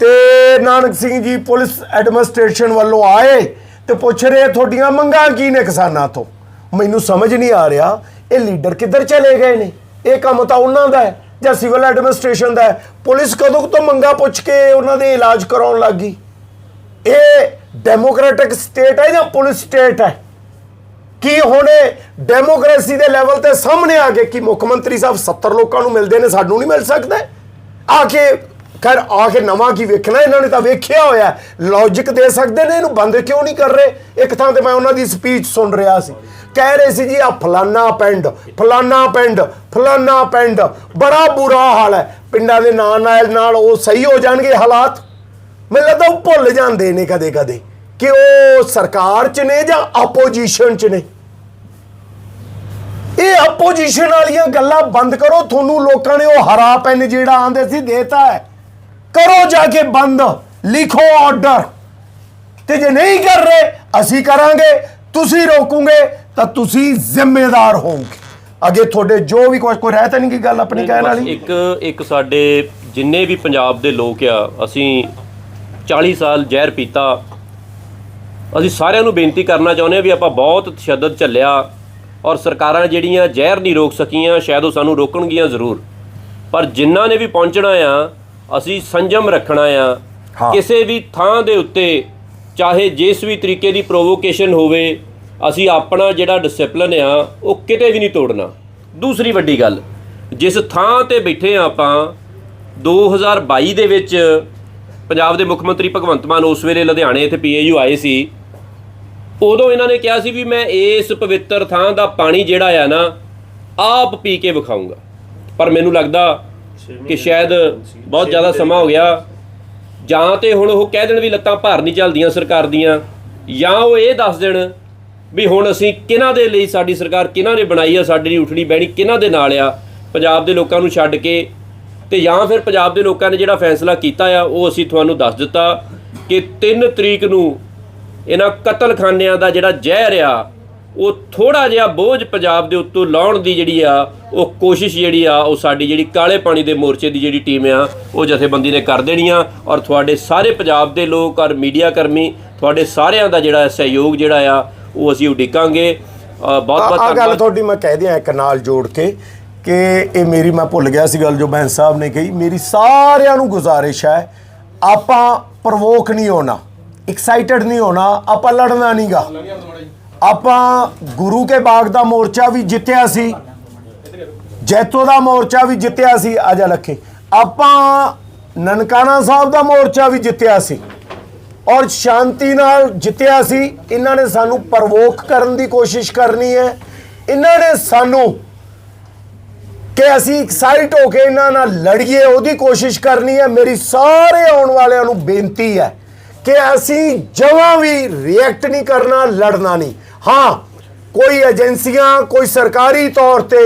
ਤੇ ਨਾਨਕ ਸਿੰਘ ਜੀ ਪੁਲਿਸ ਐਡਮਿਨਿਸਟ੍ਰੇਸ਼ਨ ਵੱਲੋਂ ਆਏ ਤੇ ਪੁੱਛ ਰਹੇ ਤੁਹਾਡੀਆਂ ਮੰਗਾਂ ਕੀ ਨੇ ਕਿਸਾਨਾਂ ਤੋਂ? ਮੈਨੂੰ ਸਮਝ ਨਹੀਂ ਆ ਰਿਹਾ। ਇਹ ਲੀਡਰ ਕਿੱਧਰ ਚਲੇ ਗਏ ਨੇ? ਇਹ ਕੰਮ ਤਾਂ ਉਹਨਾਂ ਦਾ ਹੈ, ਜਾਂ ਸਿਵਲ ਐਡਮਿਨਿਸਟ੍ਰੇਸ਼ਨ ਦਾ ਹੈ? ਪੁਲਿਸ ਕਦੋਂ ਤੋਂ ਮੰਗਾਂ ਪੁੱਛ ਕੇ ਉਹਨਾਂ ਦੇ ਇਲਾਜ ਕਰਾਉਣ ਲੱਗੀ ਇਹ ਡੈਮੋਕ੍ਰੈਟਿਕ ਸਟੇਟ ਹੈ ਜਾਂ ਪੁਲਿਸ ਸਟੇਟ ਹੈ? ਕੀ ਹੁਣੇ ਡੈਮੋਕ੍ਰੇਸੀ ਦੇ ਲੈਵਲ ਤੇ ਸਾਹਮਣੇ ਆ ਕੇ ਕਿ ਮੁੱਖ ਮੰਤਰੀ ਸਾਹਿਬ 70 ਲੋਕਾਂ ਨੂੰ ਮਿਲਦੇ ਨੇ, ਸਾਨੂੰ ਨਹੀਂ ਮਿਲ ਸਕਦਾ? ਆ ਕੇ, ਖੈਰ, ਆ ਕੇ ਨਵਾਂ ਕੀ ਵੇਖਣਾ, ਇਹਨਾਂ ਨੇ ਤਾਂ ਵੇਖਿਆ ਹੋਇਆ ਲੌਜੀਕ ਦੇ ਸਕਦੇ ਨੇ ਇਹਨੂੰ, ਬੰਦ ਕਿਉਂ ਨਹੀਂ ਕਰ ਰਹੇ? ਇੱਕ ਥਾਂ ਤੇ ਮੈਂ ਉਹਨਾਂ ਦੀ ਸਪੀਚ ਸੁਣ ਰਿਹਾ ਸੀ। ਕਹਿ ਰਹੇ ਸੀ ਜੀ ਆ ਫਲਾਨਾ ਪਿੰਡ ਫਲਾਨਾ ਪਿੰਡ ਫਲਾਨਾ ਪਿੰਡ। ਬੜਾ ਬੁਰਾ ਹਾਲ ਹੈ। ਪਿੰਡਾਂ ਦੇ ਨਾਂ ਨਾਲ ਨਾਲ ਉਹ ਸਹੀ ਹੋ ਜਾਣਗੇ ਹਾਲਾਤ? ਮੈਨੂੰ ਲੱਗਦਾ ਉਹ ਭੁੱਲ ਜਾਂਦੇ ਨੇ ਕਦੇ ਕਦੇ ਕਿ ਉਹ ਸਰਕਾਰ 'ਚ ਨੇ ਜਾਂ ਆਪੋਜੀਸ਼ਨ 'ਚ ਨੇ। ਇਹ ਆਪੋਜੀਸ਼ਨ ਵਾਲੀਆਂ ਗੱਲਾਂ ਬੰਦ ਕਰੋ। ਤੁਹਾਨੂੰ ਲੋਕਾਂ ਨੇ ਉਹ ਹਰਾ ਪੈਨ ਜਿਹੜਾ ਆਂਦੇ ਸੀ, ਦੇਤਾ ਹੈ। ਕਰੋ ਜਾ ਕੇ ਬੰਦ। ਲਿਖੋ ਆਰਡਰ ਤੇ ਜੇ ਨਹੀਂ ਕਰ ਰਹੇ, ਅਸੀਂ ਕਰਾਂਗੇ। ਤੁਸੀਂ ਰੋਕੋਗੇ ਤਾਂ ਤੁਸੀਂ ਜ਼ਿੰਮੇਦਾਰ ਹੋਵੋਗੇ। ਅੱਗੇ ਤੁਹਾਡੇ ਜੋ ਵੀ ਕੋਈ ਕੋਈ ਰਹਿ ਤਾਂ ਨਹੀਂ ਕੀ ਗੱਲ ਆਪਣੀ ਕਹਿਣ ਵਾਲੀ? ਇੱਕ ਇੱਕ ਸਾਡੇ ਜਿੰਨੇ ਵੀ ਪੰਜਾਬ ਦੇ ਲੋਕ ਆ ਅਸੀਂ 40 ਸਾਲ ਜ਼ਹਿਰ ਪੀਤਾ। ਅਸੀਂ ਸਾਰਿਆਂ ਨੂੰ ਬੇਨਤੀ ਕਰਨਾ ਚਾਹੁੰਦੇ ਆ ਵੀ ਆਪਾਂ ਬਹੁਤ ਤਸ਼ੱਦਦ ਚੱਲਿਆ ਔਰ ਸਰਕਾਰਾਂ ਜਿਹੜੀਆਂ ਜ਼ਹਿਰ ਨਹੀਂ ਰੋਕ ਸਕੀਆਂ ਸ਼ਾਇਦ ਉਹ ਸਾਨੂੰ ਰੋਕਣਗੀਆਂ ਜ਼ਰੂਰ। ਪਰ ਜਿਨ੍ਹਾਂ ਨੇ ਵੀ ਪਹੁੰਚਣਾ ਆ ਅਸੀਂ ਸੰਜਮ ਰੱਖਣਾ ਆ। ਕਿਸੇ ਵੀ ਥਾਂ ਦੇ ਉੱਤੇ ਚਾਹੇ ਜਿਸ ਵੀ ਤਰੀਕੇ ਦੀ ਪ੍ਰੋਵੋਕੇਸ਼ਨ ਹੋਵੇ ਅਸੀਂ ਆਪਣਾ ਜਿਹੜਾ ਡਿਸਪਲਿਨ ਆ ਉਹ ਕਿਤੇ ਵੀ ਨਹੀਂ ਤੋੜਨਾ। ਦੂਸਰੀ ਵੱਡੀ ਗੱਲ ਜਿਸ ਥਾਂ ਤੇ ਬੈਠੇ ਆ ਆਪਾਂ 2022 ਦੇ ਵਿੱਚ ਪੰਜਾਬ ਦੇ ਮੁੱਖ ਮੰਤਰੀ ਭਗਵੰਤ ਮਾਨ ਉਸ ਵੇਲੇ ਲੁਧਿਆਣੇ ਇੱਥੇ ਪੀਏਯੂ ਆਏ ਸੀ ਉਦੋਂ ਇਹਨਾਂ ਨੇ ਕਿਹਾ ਸੀ ਵੀ ਮੈਂ ਇਸ ਪਵਿੱਤਰ ਥਾਂ ਦਾ ਪਾਣੀ ਜਿਹੜਾ ਆ ਨਾ ਆਪ ਪੀ ਕੇ ਵਿਖਾਊਂਗਾ। ਪਰ ਮੈਨੂੰ ਲੱਗਦਾ ਕਿ ਸ਼ਾਇਦ ਬਹੁਤ ਜ਼ਿਆਦਾ ਸਮਾਂ ਹੋ ਗਿਆ। ਜਾਂ ਤੇ ਹੁਣ ਉਹ ਕਹਿ ਦੇਣ ਵੀ ਲੱਤਾਂ ਭਾਰ ਨਹੀਂ ਚੱਲਦੀਆਂ ਸਰਕਾਰ ਦੀਆਂ, ਜਾਂ ਉਹ ਇਹ ਦੱਸ ਦੇਣ ਵੀ ਹੁਣ ਅਸੀਂ ਕਿਹਨਾਂ ਦੇ ਲਈ ਸਾਡੀ ਸਰਕਾਰ ਕਿਹਨਾਂ ਨੇ ਬਣਾਈ ਆ, ਸਾਡੇ ਲਈ ਉਠਣੀ ਬਹਿਣੀ ਕਿਹਨਾਂ ਦੇ ਨਾਲ ਆ, ਪੰਜਾਬ ਦੇ ਲੋਕਾਂ ਨੂੰ ਛੱਡ ਕੇ ਤੇ ਜਾਂ ਫਿਰ ਪੰਜਾਬ ਦੇ ਲੋਕਾਂ ਨੇ ਜਿਹੜਾ ਫੈਸਲਾ ਕੀਤਾ ਆ, ਉਹ ਅਸੀਂ ਤੁਹਾਨੂੰ ਦੱਸ ਦਿੱਤਾ ਕਿ 3 ਤਰੀਕ ਨੂੰ ਇਹਨਾਂ ਕਤਲਖਾਨਿਆਂ ਦਾ ਜਿਹੜਾ ਜ਼ਹਿਰ ਆ ਉਹ ਥੋੜਾ ਜਿਹਾ ਬੋਝ ਪੰਜਾਬ ਦੇ ਉੱਤੋਂ ਲਾਉਣ ਦੀ ਜਿਹੜੀ ਆ ਉਹ ਕੋਸ਼ਿਸ਼ ਜਿਹੜੀ ਆ ਉਹ ਸਾਡੀ ਜਿਹੜੀ ਕਾਲੇ ਪਾਣੀ ਦੇ ਮੋਰਚੇ ਦੀ ਜਿਹੜੀ ਟੀਮ ਆ ਉਹ ਜਥੇਬੰਦੀ ਨੇ ਕਰ ਦੇਣੀ ਆ। ਔਰ ਤੁਹਾਡੇ ਸਾਰੇ ਪੰਜਾਬ ਦੇ ਲੋਕ ਔਰ ਮੀਡੀਆ ਕਰਮੀ ਤੁਹਾਡੇ ਸਾਰਿਆਂ ਦਾ ਜਿਹੜਾ ਸਹਿਯੋਗ ਜਿਹੜਾ ਆ ਉਹ ਅਸੀਂ ਉਡੀਕਾਂਗੇ। ਬਹੁਤ ਬਹੁਤ ਆ ਗੱਲ ਤੁਹਾਡੀ ਮੈਂ ਕਹਿ ਦਿਆਂ ਇੱਕ ਨਾਲ ਜੋੜ ਕੇ ਕਿ ਇਹ ਮੇਰੀ ਮੈਂ ਭੁੱਲ ਗਿਆ ਸੀ ਗੱਲ ਜੋ ਬੈਂਸ ਸਾਹਿਬ ਨੇ ਕਹੀ। ਮੇਰੀ ਸਾਰਿਆਂ ਨੂੰ ਗੁਜ਼ਾਰਿਸ਼ ਹੈ ਆਪਾਂ ਪ੍ਰਵੋਕ ਨਹੀਂ ਹੋਣਾ ਐਕਸਾਈਟਡ ਨਹੀਂ ਹੋਣਾ ਆਪਾਂ ਲੜਨਾ ਨਹੀਂਗਾ ਆਪਾਂ ਗੁਰੂ ਕੇ ਬਾਗ ਦਾ ਮੋਰਚਾ ਵੀ ਜਿੱਤਿਆ ਸੀ। ਜੈਤੋ ਦਾ ਮੋਰਚਾ ਵੀ ਜਿੱਤਿਆ ਸੀ ਆਜਾ ਲੱਖੇ। ਆਪਾਂ ਨਨਕਾਣਾ ਸਾਹਿਬ ਦਾ ਮੋਰਚਾ ਵੀ ਜਿੱਤਿਆ ਸੀ ਔਰ ਸ਼ਾਂਤੀ ਨਾਲ ਜਿੱਤਿਆ ਸੀ। ਇਹਨਾਂ ਨੇ ਸਾਨੂੰ ਪ੍ਰਵੋਕ ਕਰਨ ਦੀ ਕੋਸ਼ਿਸ਼ ਕਰਨੀ ਹੈ। ਇਹਨਾਂ ਨੇ ਸਾਨੂੰ ਕਿ ਅਸੀਂ ਐਕਸਾਈਟ ਹੋ ਕੇ ਇਹਨਾਂ ਨਾਲ ਲੜੀਏ, ਉਹਦੀ ਕੋਸ਼ਿਸ਼ ਕਰਨੀ ਹੈ। ਮੇਰੀ ਸਾਰੇ ਆਉਣ ਵਾਲਿਆਂ ਨੂੰ ਬੇਨਤੀ ਹੈ ਕਿ ਅਸੀਂ ਜਮਾਂ ਵੀ ਰਿਐਕਟ ਨਹੀਂ ਕਰਨਾ, ਲੜਨਾ ਨਹੀਂ। ਹਾਂ, ਕੋਈ ਏਜੰਸੀਆਂ, ਕੋਈ ਸਰਕਾਰੀ ਤੌਰ ਤੇ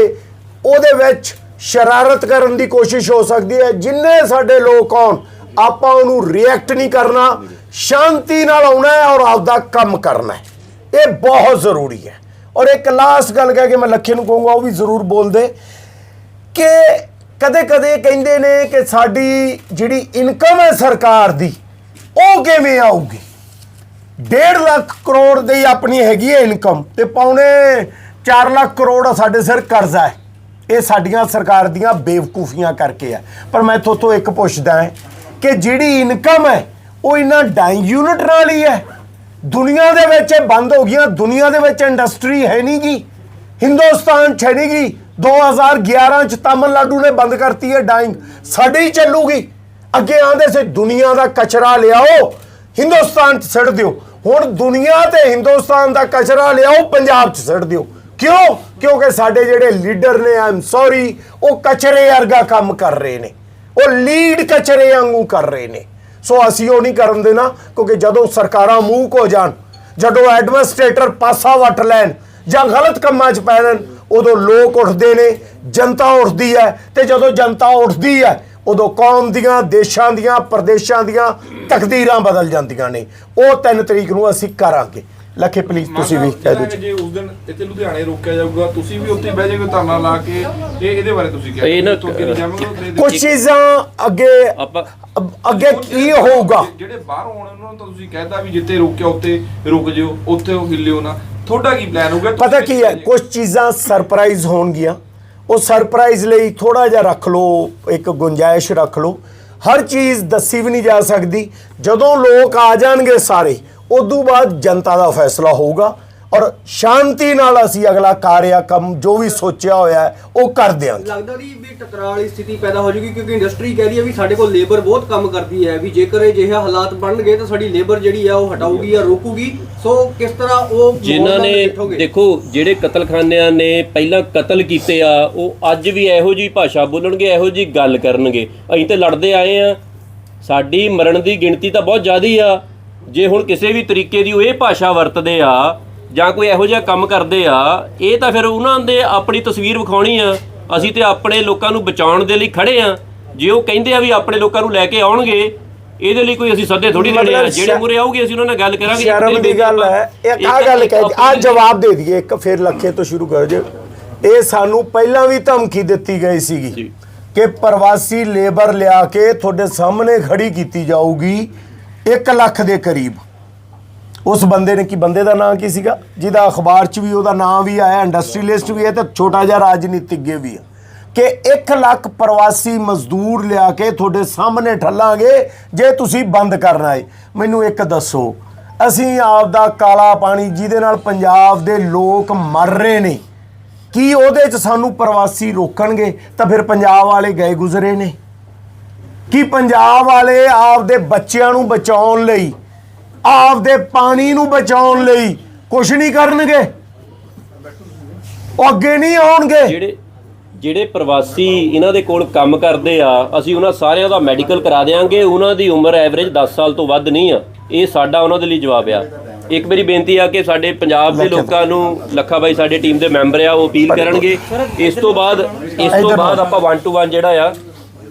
ਉਹਦੇ ਵਿੱਚ ਸ਼ਰਾਰਤ ਕਰਨ ਦੀ ਕੋਸ਼ਿਸ਼ ਹੋ ਸਕਦੀ ਹੈ। ਜਿੰਨੇ ਸਾਡੇ ਲੋਕ ਆਉਣ, ਆਪਾਂ ਉਹਨੂੰ ਰਿਐਕਟ ਨਹੀਂ ਕਰਨਾ, ਸ਼ਾਂਤੀ ਨਾਲ ਆਉਣਾ ਹੈ ਔਰ ਆਪਦਾ ਕੰਮ ਕਰਨਾ ਹੈ। ਇਹ ਬਹੁਤ ਜ਼ਰੂਰੀ ਹੈ। ਔਰ ਇੱਕ ਲਾਸਟ ਗੱਲ ਕਹਿ ਕੇ ਮੈਂ ਲੱਖੇ ਨੂੰ ਕਹੂੰਗਾ, ਉਹ ਵੀ ਜ਼ਰੂਰ ਬੋਲ ਦੇ ਕਿ ਕਦੇ ਕਦੇ ਕਹਿੰਦੇ ਨੇ ਕਿ ਸਾਡੀ ਜਿਹੜੀ ਇਨਕਮ ਹੈ ਸਰਕਾਰ ਦੀ, ਉਹ ਕਿਵੇਂ ਆਊਗੀ? 1.5 ਲੱਖ ਕਰੋੜ ਦੀ ਆਪਣੀ ਹੈਗੀ ਹੈ ਇਨਕਮ ਤੇ ਪੌਣੇ 4 ਲੱਖ ਕਰੋੜ ਸਾਡੇ ਸਿਰ ਕਰਜ਼ਾ ਹੈ। ਇਹ ਸਾਡੀਆਂ ਸਰਕਾਰ ਦੀਆਂ ਬੇਵਕੂਫੀਆਂ ਕਰਕੇ ਹੈ। ਪਰ ਮੈਂ ਤੁਹਾਤੋਂ ਇੱਕ ਪੁੱਛਦਾ ਹਾਂ ਕਿ ਜਿਹੜੀ ਇਨਕਮ ਹੈ, ਉਹ ਇਹਨਾਂ ਡਾਈ ਯੂਨਿਟ ਨਾਲ ਹੀ ਹੈ। ਦੁਨੀਆ ਦੇ ਵਿੱਚ ਇਹ ਬੰਦ ਹੋ ਗਈਆਂ। ਦੁਨੀਆ ਦੇ ਵਿੱਚ ਇੰਡਸਟਰੀ ਹੈ ਨਹੀਂ ਗੀ। ਹਿੰਦੁਸਤਾਨ 'ਚ ਹੈ ਨਹੀਂ ਗੀ 2011 ਚ ਤਾਮਿਲਨਾਡੂ ਨੇ ਬੰਦ ਕਰਤੀ ਹੈ ਡਾਈਂਗ ਸਾਡੇ ਹੀ ਚੱਲੂਗੀ। ਅੱਗੇ ਆਂਦੇ ਸੀ, ਦੁਨੀਆ ਦਾ ਕਚਰਾ ਲਿਆਓ। ਹਿੰਦੁਸਤਾਨ 'ਚ ਸਿੱਟ ਦਿਓ। ਹੁਣ ਦੁਨੀਆ ਤੇ ਹਿੰਦੁਸਤਾਨ ਦਾ ਕਚਰਾ ਲਿਆਓ, ਪੰਜਾਬ 'ਚ ਸਿੱਟ ਦਿਓ। ਕਿਉਂ? ਕਿਉਂਕਿ ਸਾਡੇ ਜਿਹੜੇ ਲੀਡਰ ਨੇ ਆਮ ਸੌਰੀ ਉਹ ਕਚਰੇ ਵਰਗਾ ਕੰਮ ਕਰ ਰਹੇ ਨੇ। ਉਹ ਲੀਡ ਕਚਰੇ ਵਾਂਗੂ ਕਰ ਰਹੇ ਨੇ। ਸੋ ਅਸੀਂ ਉਹ ਨਹੀਂ ਕਰਨ ਦੇਣਾ, ਕਿਉਂਕਿ ਜਦੋਂ ਸਰਕਾਰਾਂ ਮੂੰਹ ਹੋ ਜਾਣ, ਜਦੋਂ ਐਡਮਿਨਿਸਟ੍ਰੇਟਰ ਪਾਸਾ ਵੱਟ ਲੈਣ ਜਾਂ ਗਲਤ ਕੰਮਾਂ 'ਚ ਪੈ ਜਾਣ, ਉਦੋਂ ਲੋਕ ਉੱਠਦੇ ਨੇ, ਜਨਤਾ ਉੱਠਦੀ ਹੈ ਤੇ ਜਦੋਂ ਜਨਤਾ ਉੱਠਦੀ ਹੈ ਉਦੋਂ ਕੌਮ ਦੀਆਂ ਦੇਸ਼ਾਂ ਦੀਆਂ ਪ੍ਰਦੇਸ਼ਾਂ ਦੀਆਂ ਤਕਦੀਰਾਂ ਬਦਲ ਜਾਂਦੀਆਂ ਨੇ। ਉਹ 3 ਤਰੀਕ ਨੂੰ ਅਸੀਂ ਕਰਾਂਗੇ। ਲੱਖੇ ਪਲੀਜ਼ ਤੁਸੀਂ ਵੀ ਕਹਿ ਦਿਓ ਜੀ। ਜੇ ਉਸ ਦਿਨ ਇੱਥੇ ਲੁਧਿਆਣੇ ਰੋਕਿਆ ਜਾਊਗਾ ਤੁਸੀਂ ਵੀ ਉੱਥੇ ਬਹਿ ਜਾਓਗੇ ਧਰਨਾ ਲਾ ਕੇ ਇਹ ਇਹਦੇ ਬਾਰੇ ਤੁਸੀਂ ਕਿਹਾ ਇਹ ਨਾ- ਕੁਝ ਚੀਜ਼ਾਂ ਅੱਗੇ ਅੱਗੇ ਕੀ ਹੋਊਗਾ? ਜਿਹੜੇ ਬਾਹਰ ਆਉਣ ਉਹਨਾਂ ਨੂੰ ਤਾਂ ਤੁਸੀਂ ਕਹਿਤਾ ਵੀ ਜਿੱਥੇ ਰੋਕਿਆ ਉੱਥੇ ਰੁਕ ਜਿਓ ਉੱਥੇ ਉਹ ਹਿੱਲਿਓ ਨਾ। ਤੁਹਾਡਾ ਕੀ ਪਲਾਨ ਹੋਊਗਾ? ਪਤਾ ਕੀ ਹੈ ਕੁਝ ਚੀਜ਼ਾਂ ਸਰਪ੍ਰਾਈਜ਼ ਹੋਣਗੀਆਂ। ਉਹ ਸਰਪ੍ਰਾਈਜ਼ ਲਈ ਥੋੜਾ ਜਿਹਾ ਰੱਖ ਲਓ, ਇੱਕ ਗੁੰਜਾਇਸ਼ ਰੱਖ ਲਓ। ਹਰ ਚੀਜ਼ ਦੱਸੀ ਵੀ ਨਹੀਂ ਜਾ ਸਕਦੀ। ਜਦੋਂ ਲੋਕ ਆ ਜਾਣਗੇ ਸਾਰੇ, ਉਦੋਂ ਬਾਅਦ ਜਨਤਾ ਦਾ ਫੈਸਲਾ ਹੋਊਗਾ। ਔਰ ਸ਼ਾਂਤੀ ਨਾਲ ਅਸੀਂ ਅਗਲਾ ਕਾਰਿਆ ਕੰਮ ਜੋ ਵੀ ਸੋਚਿਆ ਹੋਇਆ ਹੈ ਉਹ ਕਰ ਦਿਆਂਗੇ। ਲੱਗਦਾ ਨਹੀਂ ਵੀ ਟਕਰਾਅ ਵਾਲੀ ਸਥਿਤੀ ਪੈਦਾ ਹੋ ਜੂਗੀ ਕਿਉਂਕਿ ਇੰਡਸਟਰੀ ਕਹਿ ਰਹੀ ਹੈ ਵੀ ਸਾਡੇ ਕੋਲ ਲੇਬਰ ਬਹੁਤ ਕੰਮ ਕਰਦੀ ਹੈ ਵੀ ਜੇਕਰ ਇਹ ਜਿਹੇ ਹਾਲਾਤ ਬਣਨਗੇ ਤਾਂ ਸਾਡੀ ਲੇਬਰ ਜਿਹੜੀ ਆ ਉਹ ਹਟਾਊਗੀ ਜਾਂ ਰੋਕੂਗੀ। ਸੋ ਕਿਸ ਤਰ੍ਹਾਂ ਉਹ ਜਿਨ੍ਹਾਂ ਨੇ? ਦੇਖੋ ਜਿਹੜੇ ਕਤਲਖਾਨਿਆਂ ਨੇ ਪਹਿਲਾਂ ਕਤਲ ਕੀਤੇ ਆ ਉਹ ਅੱਜ ਵੀ ਇਹੋ ਜੀ ਭਾਸ਼ਾ ਬੋਲਣਗੇ ਇਹੋ ਜੀ ਗੱਲ ਕਰਨਗੇ। ਅਸੀਂ ਤੇ ਲੜਦੇ ਆਏ ਆ। ਸਾਡੀ ਮਰਨ ਦੀ ਗਿਣਤੀ ਤਾਂ ਬਹੁਤ ਜ਼ਿਆਦੀ ਆ। ਜੇ ਹੁਣ ਕਿਸੇ ਵੀ ਤਰੀਕੇ ਦੀ ਉਹ ਇਹ ਭਾਸ਼ਾ ਵਰਤਦੇ ਆ ਜਾਂ ਕੋਈ ਇਹੋ ਜਿਹਾ ਕੰਮ ਕਰਦੇ ਆ ਇਹ ਤਾਂ ਫਿਰ ਉਹਨਾਂ ਦੇ ਆਪਣੀ ਤਸਵੀਰ ਵਿਖਾਉਣੀ ਆ। ਅਸੀਂ ਤੇ ਆਪਣੇ ਲੋਕਾਂ ਨੂੰ ਬਚਾਉਣ ਦੇ ਲਈ ਖੜੇ ਆ। ਜੇ ਉਹ ਕਹਿੰਦੇ ਆ ਵੀ ਆਪਣੇ ਲੋਕਾਂ ਨੂੰ ਲੈ ਕੇ ਆਉਣਗੇ ਇਹਦੇ ਲਈ ਕੋਈ ਅਸੀਂ ਸੱਦੇ ਥੋੜੀ ਦੇਣੇ ਆ। ਜਿਹੜੇ ਮੂਰੇ ਆਉਗੇ ਅਸੀਂ ਉਹਨਾਂ ਨਾਲ ਗੱਲ ਕਰਾਂਗੇ ਸ਼ਰਮ ਦੀ ਗੱਲ ਹੈ ਇੱਕ ਆ ਗੱਲ ਕਹਿ ਆ ਜਵਾਬ ਦੇ ਦਈਏ ਇੱਕ ਫਿਰ ਲੱਖੇ ਤੋਂ ਸ਼ੁਰੂ ਕਰੋ ਜੀ। ਇਹ ਸਾਨੂੰ ਪਹਿਲਾਂ ਵੀ ਧਮਕੀ ਦਿੱਤੀ ਗਈ ਸੀਗੀ। ਕਿ ਪ੍ਰਵਾਸੀ ਲੇਬਰ ਲਿਆ ਕੇ ਤੁਹਾਡੇ ਸਾਹਮਣੇ ਖੜੀ ਕੀਤੀ ਜਾਊਗੀ 1 ਲੱਖ ਦੇ ਕਰੀਬ। ਉਸ ਬੰਦੇ ਨੇ ਕੀ, ਬੰਦੇ ਦਾ ਨਾਮ ਕੀ ਸੀਗਾ? ਜਿਹਦਾ ਅਖਬਾਰ 'ਚ ਵੀ, ਉਹਦਾ ਨਾਮ ਵੀ ਆਇਆ ਇੰਡਸਟਰੀਲਿਸਟ ਵੀ ਹੈ ਤੇ ਛੋਟਾ ਜਿਹਾ ਰਾਜਨੀਤਿਗਯ ਵੀ ਹੈ। ਕਿ 1 ਲੱਖ ਪ੍ਰਵਾਸੀ ਮਜ਼ਦੂਰ ਲਿਆ ਕੇ ਤੁਹਾਡੇ ਸਾਹਮਣੇ ਠੱਲਾਂਗੇ, ਜੇ ਤੁਸੀਂ ਬੰਦ ਕਰਨਾ ਹੈ ਮੈਨੂੰ ਇੱਕ ਦੱਸੋ, ਅਸੀਂ ਆਪ ਦਾ ਕਾਲਾ ਪਾਣੀ ਜਿਹਦੇ ਨਾਲ ਪੰਜਾਬ ਦੇ ਲੋਕ ਮਰ ਰਹੇ ਨੇ, ਕੀ ਉਹਦੇ 'ਚ ਸਾਨੂੰ ਪ੍ਰਵਾਸੀ ਰੋਕਣਗੇ? ਤਾਂ ਫਿਰ ਪੰਜਾਬ ਵਾਲੇ ਗਏ ਗੁਜ਼ਰੇ ਨੇ। ਕੀ ਪੰਜਾਬ ਵਾਲੇ ਆਪਦੇ ਬੱਚਿਆਂ ਨੂੰ ਬਚਾਉਣ ਲਈ ਆਪਦੇ ਪਾਣੀ ਨੂੰ ਬਚਾਉਣ ਲਈ ਕੁਝ ਨਹੀਂ ਕਰਨਗੇ। ਉਹ ਅੱਗੇ ਨਹੀਂ ਆਉਣਗੇ। ਜਿਹੜੇ ਜਿਹੜੇ ਪ੍ਰਵਾਸੀ ਇਹਨਾਂ ਦੇ ਕੋਲ ਕੰਮ ਕਰਦੇ ਆ ਅਸੀਂ ਉਹਨਾਂ ਸਾਰਿਆਂ ਦਾ ਮੈਡੀਕਲ ਕਰਾ ਦੇਾਂਗੇ ਉਹਨਾਂ ਦੀ ਉਮਰ ਐਵਰੇਜ 10 ਸਾਲ ਤੋਂ ਵੱਧ ਨਹੀਂ ਆ। ਇਹ ਸਾਡਾ ਉਹਨਾਂ ਦੇ ਲਈ ਜਵਾਬ ਆ। ਇੱਕ ਮੇਰੀ ਬੇਨਤੀ ਆ ਕਿ ਸਾਡੇ ਪੰਜਾਬ ਦੇ ਲੋਕਾਂ ਨੂੰ ਲੱਖਾ ਬਾਈ ਸਾਡੇ ਟੀਮ ਦੇ ਮੈਂਬਰ ਆ ਉਹ ਅਪੀਲ ਕਰਨਗੇ। ਇਸ ਤੋਂ ਬਾਅਦ ਇਸ ਤੋਂ ਬਾਅਦ ਆਪਾਂ 1 ਟੂ 1 ਜਿਹੜਾ ਆ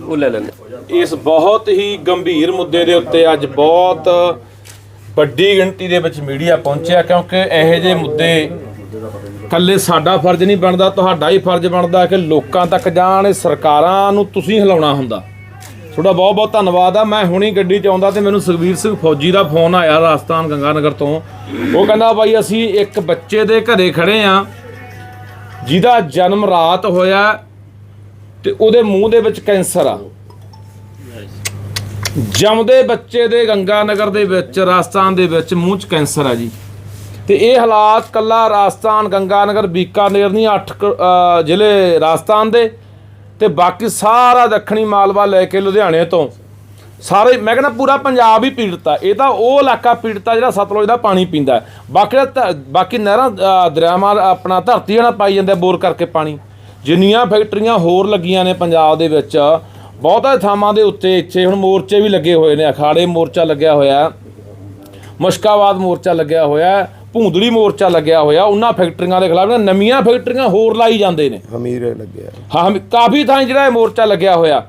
ਉਹ ਲੈ ਲੈਂਦੇ। ਇਸ ਬਹੁਤ ਹੀ ਗੰਭੀਰ ਮੁੱਦੇ ਦੇ ਉੱਤੇ ਅੱਜ ਬਹੁਤ ਵੱਡੀ ਗਿਣਤੀ ਦੇ ਵਿੱਚ ਮੀਡੀਆ ਪਹੁੰਚਿਆ ਕਿਉਂਕਿ ਇਹੋ ਜਿਹੇ ਮੁੱਦੇ ਕੱਲੇ ਸਾਡਾ ਫਰਜ਼ ਨਹੀਂ ਬਣਦਾ, ਤੁਹਾਡਾ ਹੀ ਫਰਜ਼ ਬਣਦਾ ਕਿ ਲੋਕਾਂ ਤੱਕ ਜਾਣ ਸਰਕਾਰਾਂ ਨੂੰ ਤੁਸੀਂ ਹਿਲਾਉਣਾ ਹੁੰਦਾ। ਤੁਹਾਡਾ ਬਹੁਤ ਬਹੁਤ ਧੰਨਵਾਦ ਆ। ਮੈਂ ਹੁਣੀ ਗੱਡੀ 'ਚ ਆਉਂਦਾ ਤੇ ਮੈਨੂੰ ਸੁਖਵੀਰ ਸਿੰਘ ਫੌਜੀ ਦਾ ਫੋਨ ਆਇਆ ਰਾਜਸਥਾਨ ਗੰਗਾਨਗਰ ਤੋਂ। ਉਹ ਕਹਿੰਦਾ, ਬਾਈ, ਅਸੀਂ ਇੱਕ ਬੱਚੇ ਦੇ ਘਰੇ ਖੜੇ ਆ, ਜਿਹਦਾ ਜਨਮ ਰਾਤ ਹੋਇਆ ਤੇ ਉਹਦੇ ਮੂੰਹ ਦੇ ਵਿੱਚ ਕੈਂਸਰ ਆ। ਜੰਮਦੇ ਬੱਚੇ ਦੇ ਗੰਗਾ ਨਗਰ ਦੇ ਵਿੱਚ, ਰਾਜਸਥਾਨ ਦੇ ਵਿੱਚ ਮੂੰਹ 'ਚ ਕੈਂਸਰ ਹੈ ਜੀ। ਤੇ ਇਹ ਹਾਲਾਤ ਕੱਲਾ ਰਾਜਸਥਾਨ, ਗੰਗਾਨਗਰ, ਬੀਕਾਨੇਰ ਨਹੀਂ 8 ਜ਼ਿਲ੍ਹੇ ਰਾਜਸਥਾਨ ਦੇ। ਤੇ ਬਾਕੀ ਸਾਰਾ ਦੱਖਣੀ ਮਾਲਵਾ ਲੈ ਕੇ ਲੁਧਿਆਣੇ ਤੋਂ। ਸਾਰੇ, ਮੈਂ ਕਹਿੰਦਾ ਪੂਰਾ ਪੰਜਾਬ ਹੀ ਪੀੜਤ ਆ। ਇਹ ਤਾਂ ਉਹ ਇਲਾਕਾ ਪੀੜਤ ਆ ਜਿਹੜਾ ਸਤਲੁਜ ਦਾ ਪਾਣੀ ਪੀਂਦਾ ਬਾਕੀ ਧ- ਬਾਕੀ ਨਹਿਰਾਂ ਦਰਿਆਵਾਂ, ਆਪਣਾ ਧਰਤੀ ਨਾਲ ਪਾਈ ਜਾਂਦੇ ਬੋਰ ਕਰਕੇ ਪਾਣੀ। ਜਿੰਨੀਆਂ ਫੈਕਟਰੀਆਂ ਹੋਰ ਲੱਗੀਆਂ ਨੇ ਪੰਜਾਬ ਦੇ ਵਿੱਚ ਬਹੁਤਾ ਥਾਵਾਂ ਦੇ ਉੱਤੇ ਇੱਥੇ ਹੁਣ ਮੋਰਚੇ ਵੀ ਲੱਗੇ ਹੋਏ ਨੇ ਅਖਾੜੇ ਮੋਰਚਾ ਲੱਗਿਆ ਹੋਇਆ। ਮੁਸ਼ਕਾਬਾਦ ਮੋਰਚਾ ਲੱਗਿਆ ਹੋਇਆ ਭੂੰਦੜੀ ਮੋਰਚਾ ਲੱਗਿਆ ਹੋਇਆ ਉਹਨਾਂ ਫੈਕਟਰੀਆਂ ਦੇ ਖਿਲਾਫ ਨਵੀਆਂ ਫੈਕਟਰੀਆਂ ਹੋਰ ਲਾਈ ਜਾਂਦੇ ਨੇ। ਹਮੀਰੇ ਲੱਗਿਆ ਹਾਂ ਕਾਫੀ ਥਾਂ ਜਿਹੜਾ ਇਹ ਮੋਰਚਾ ਲੱਗਿਆ ਹੋਇਆ।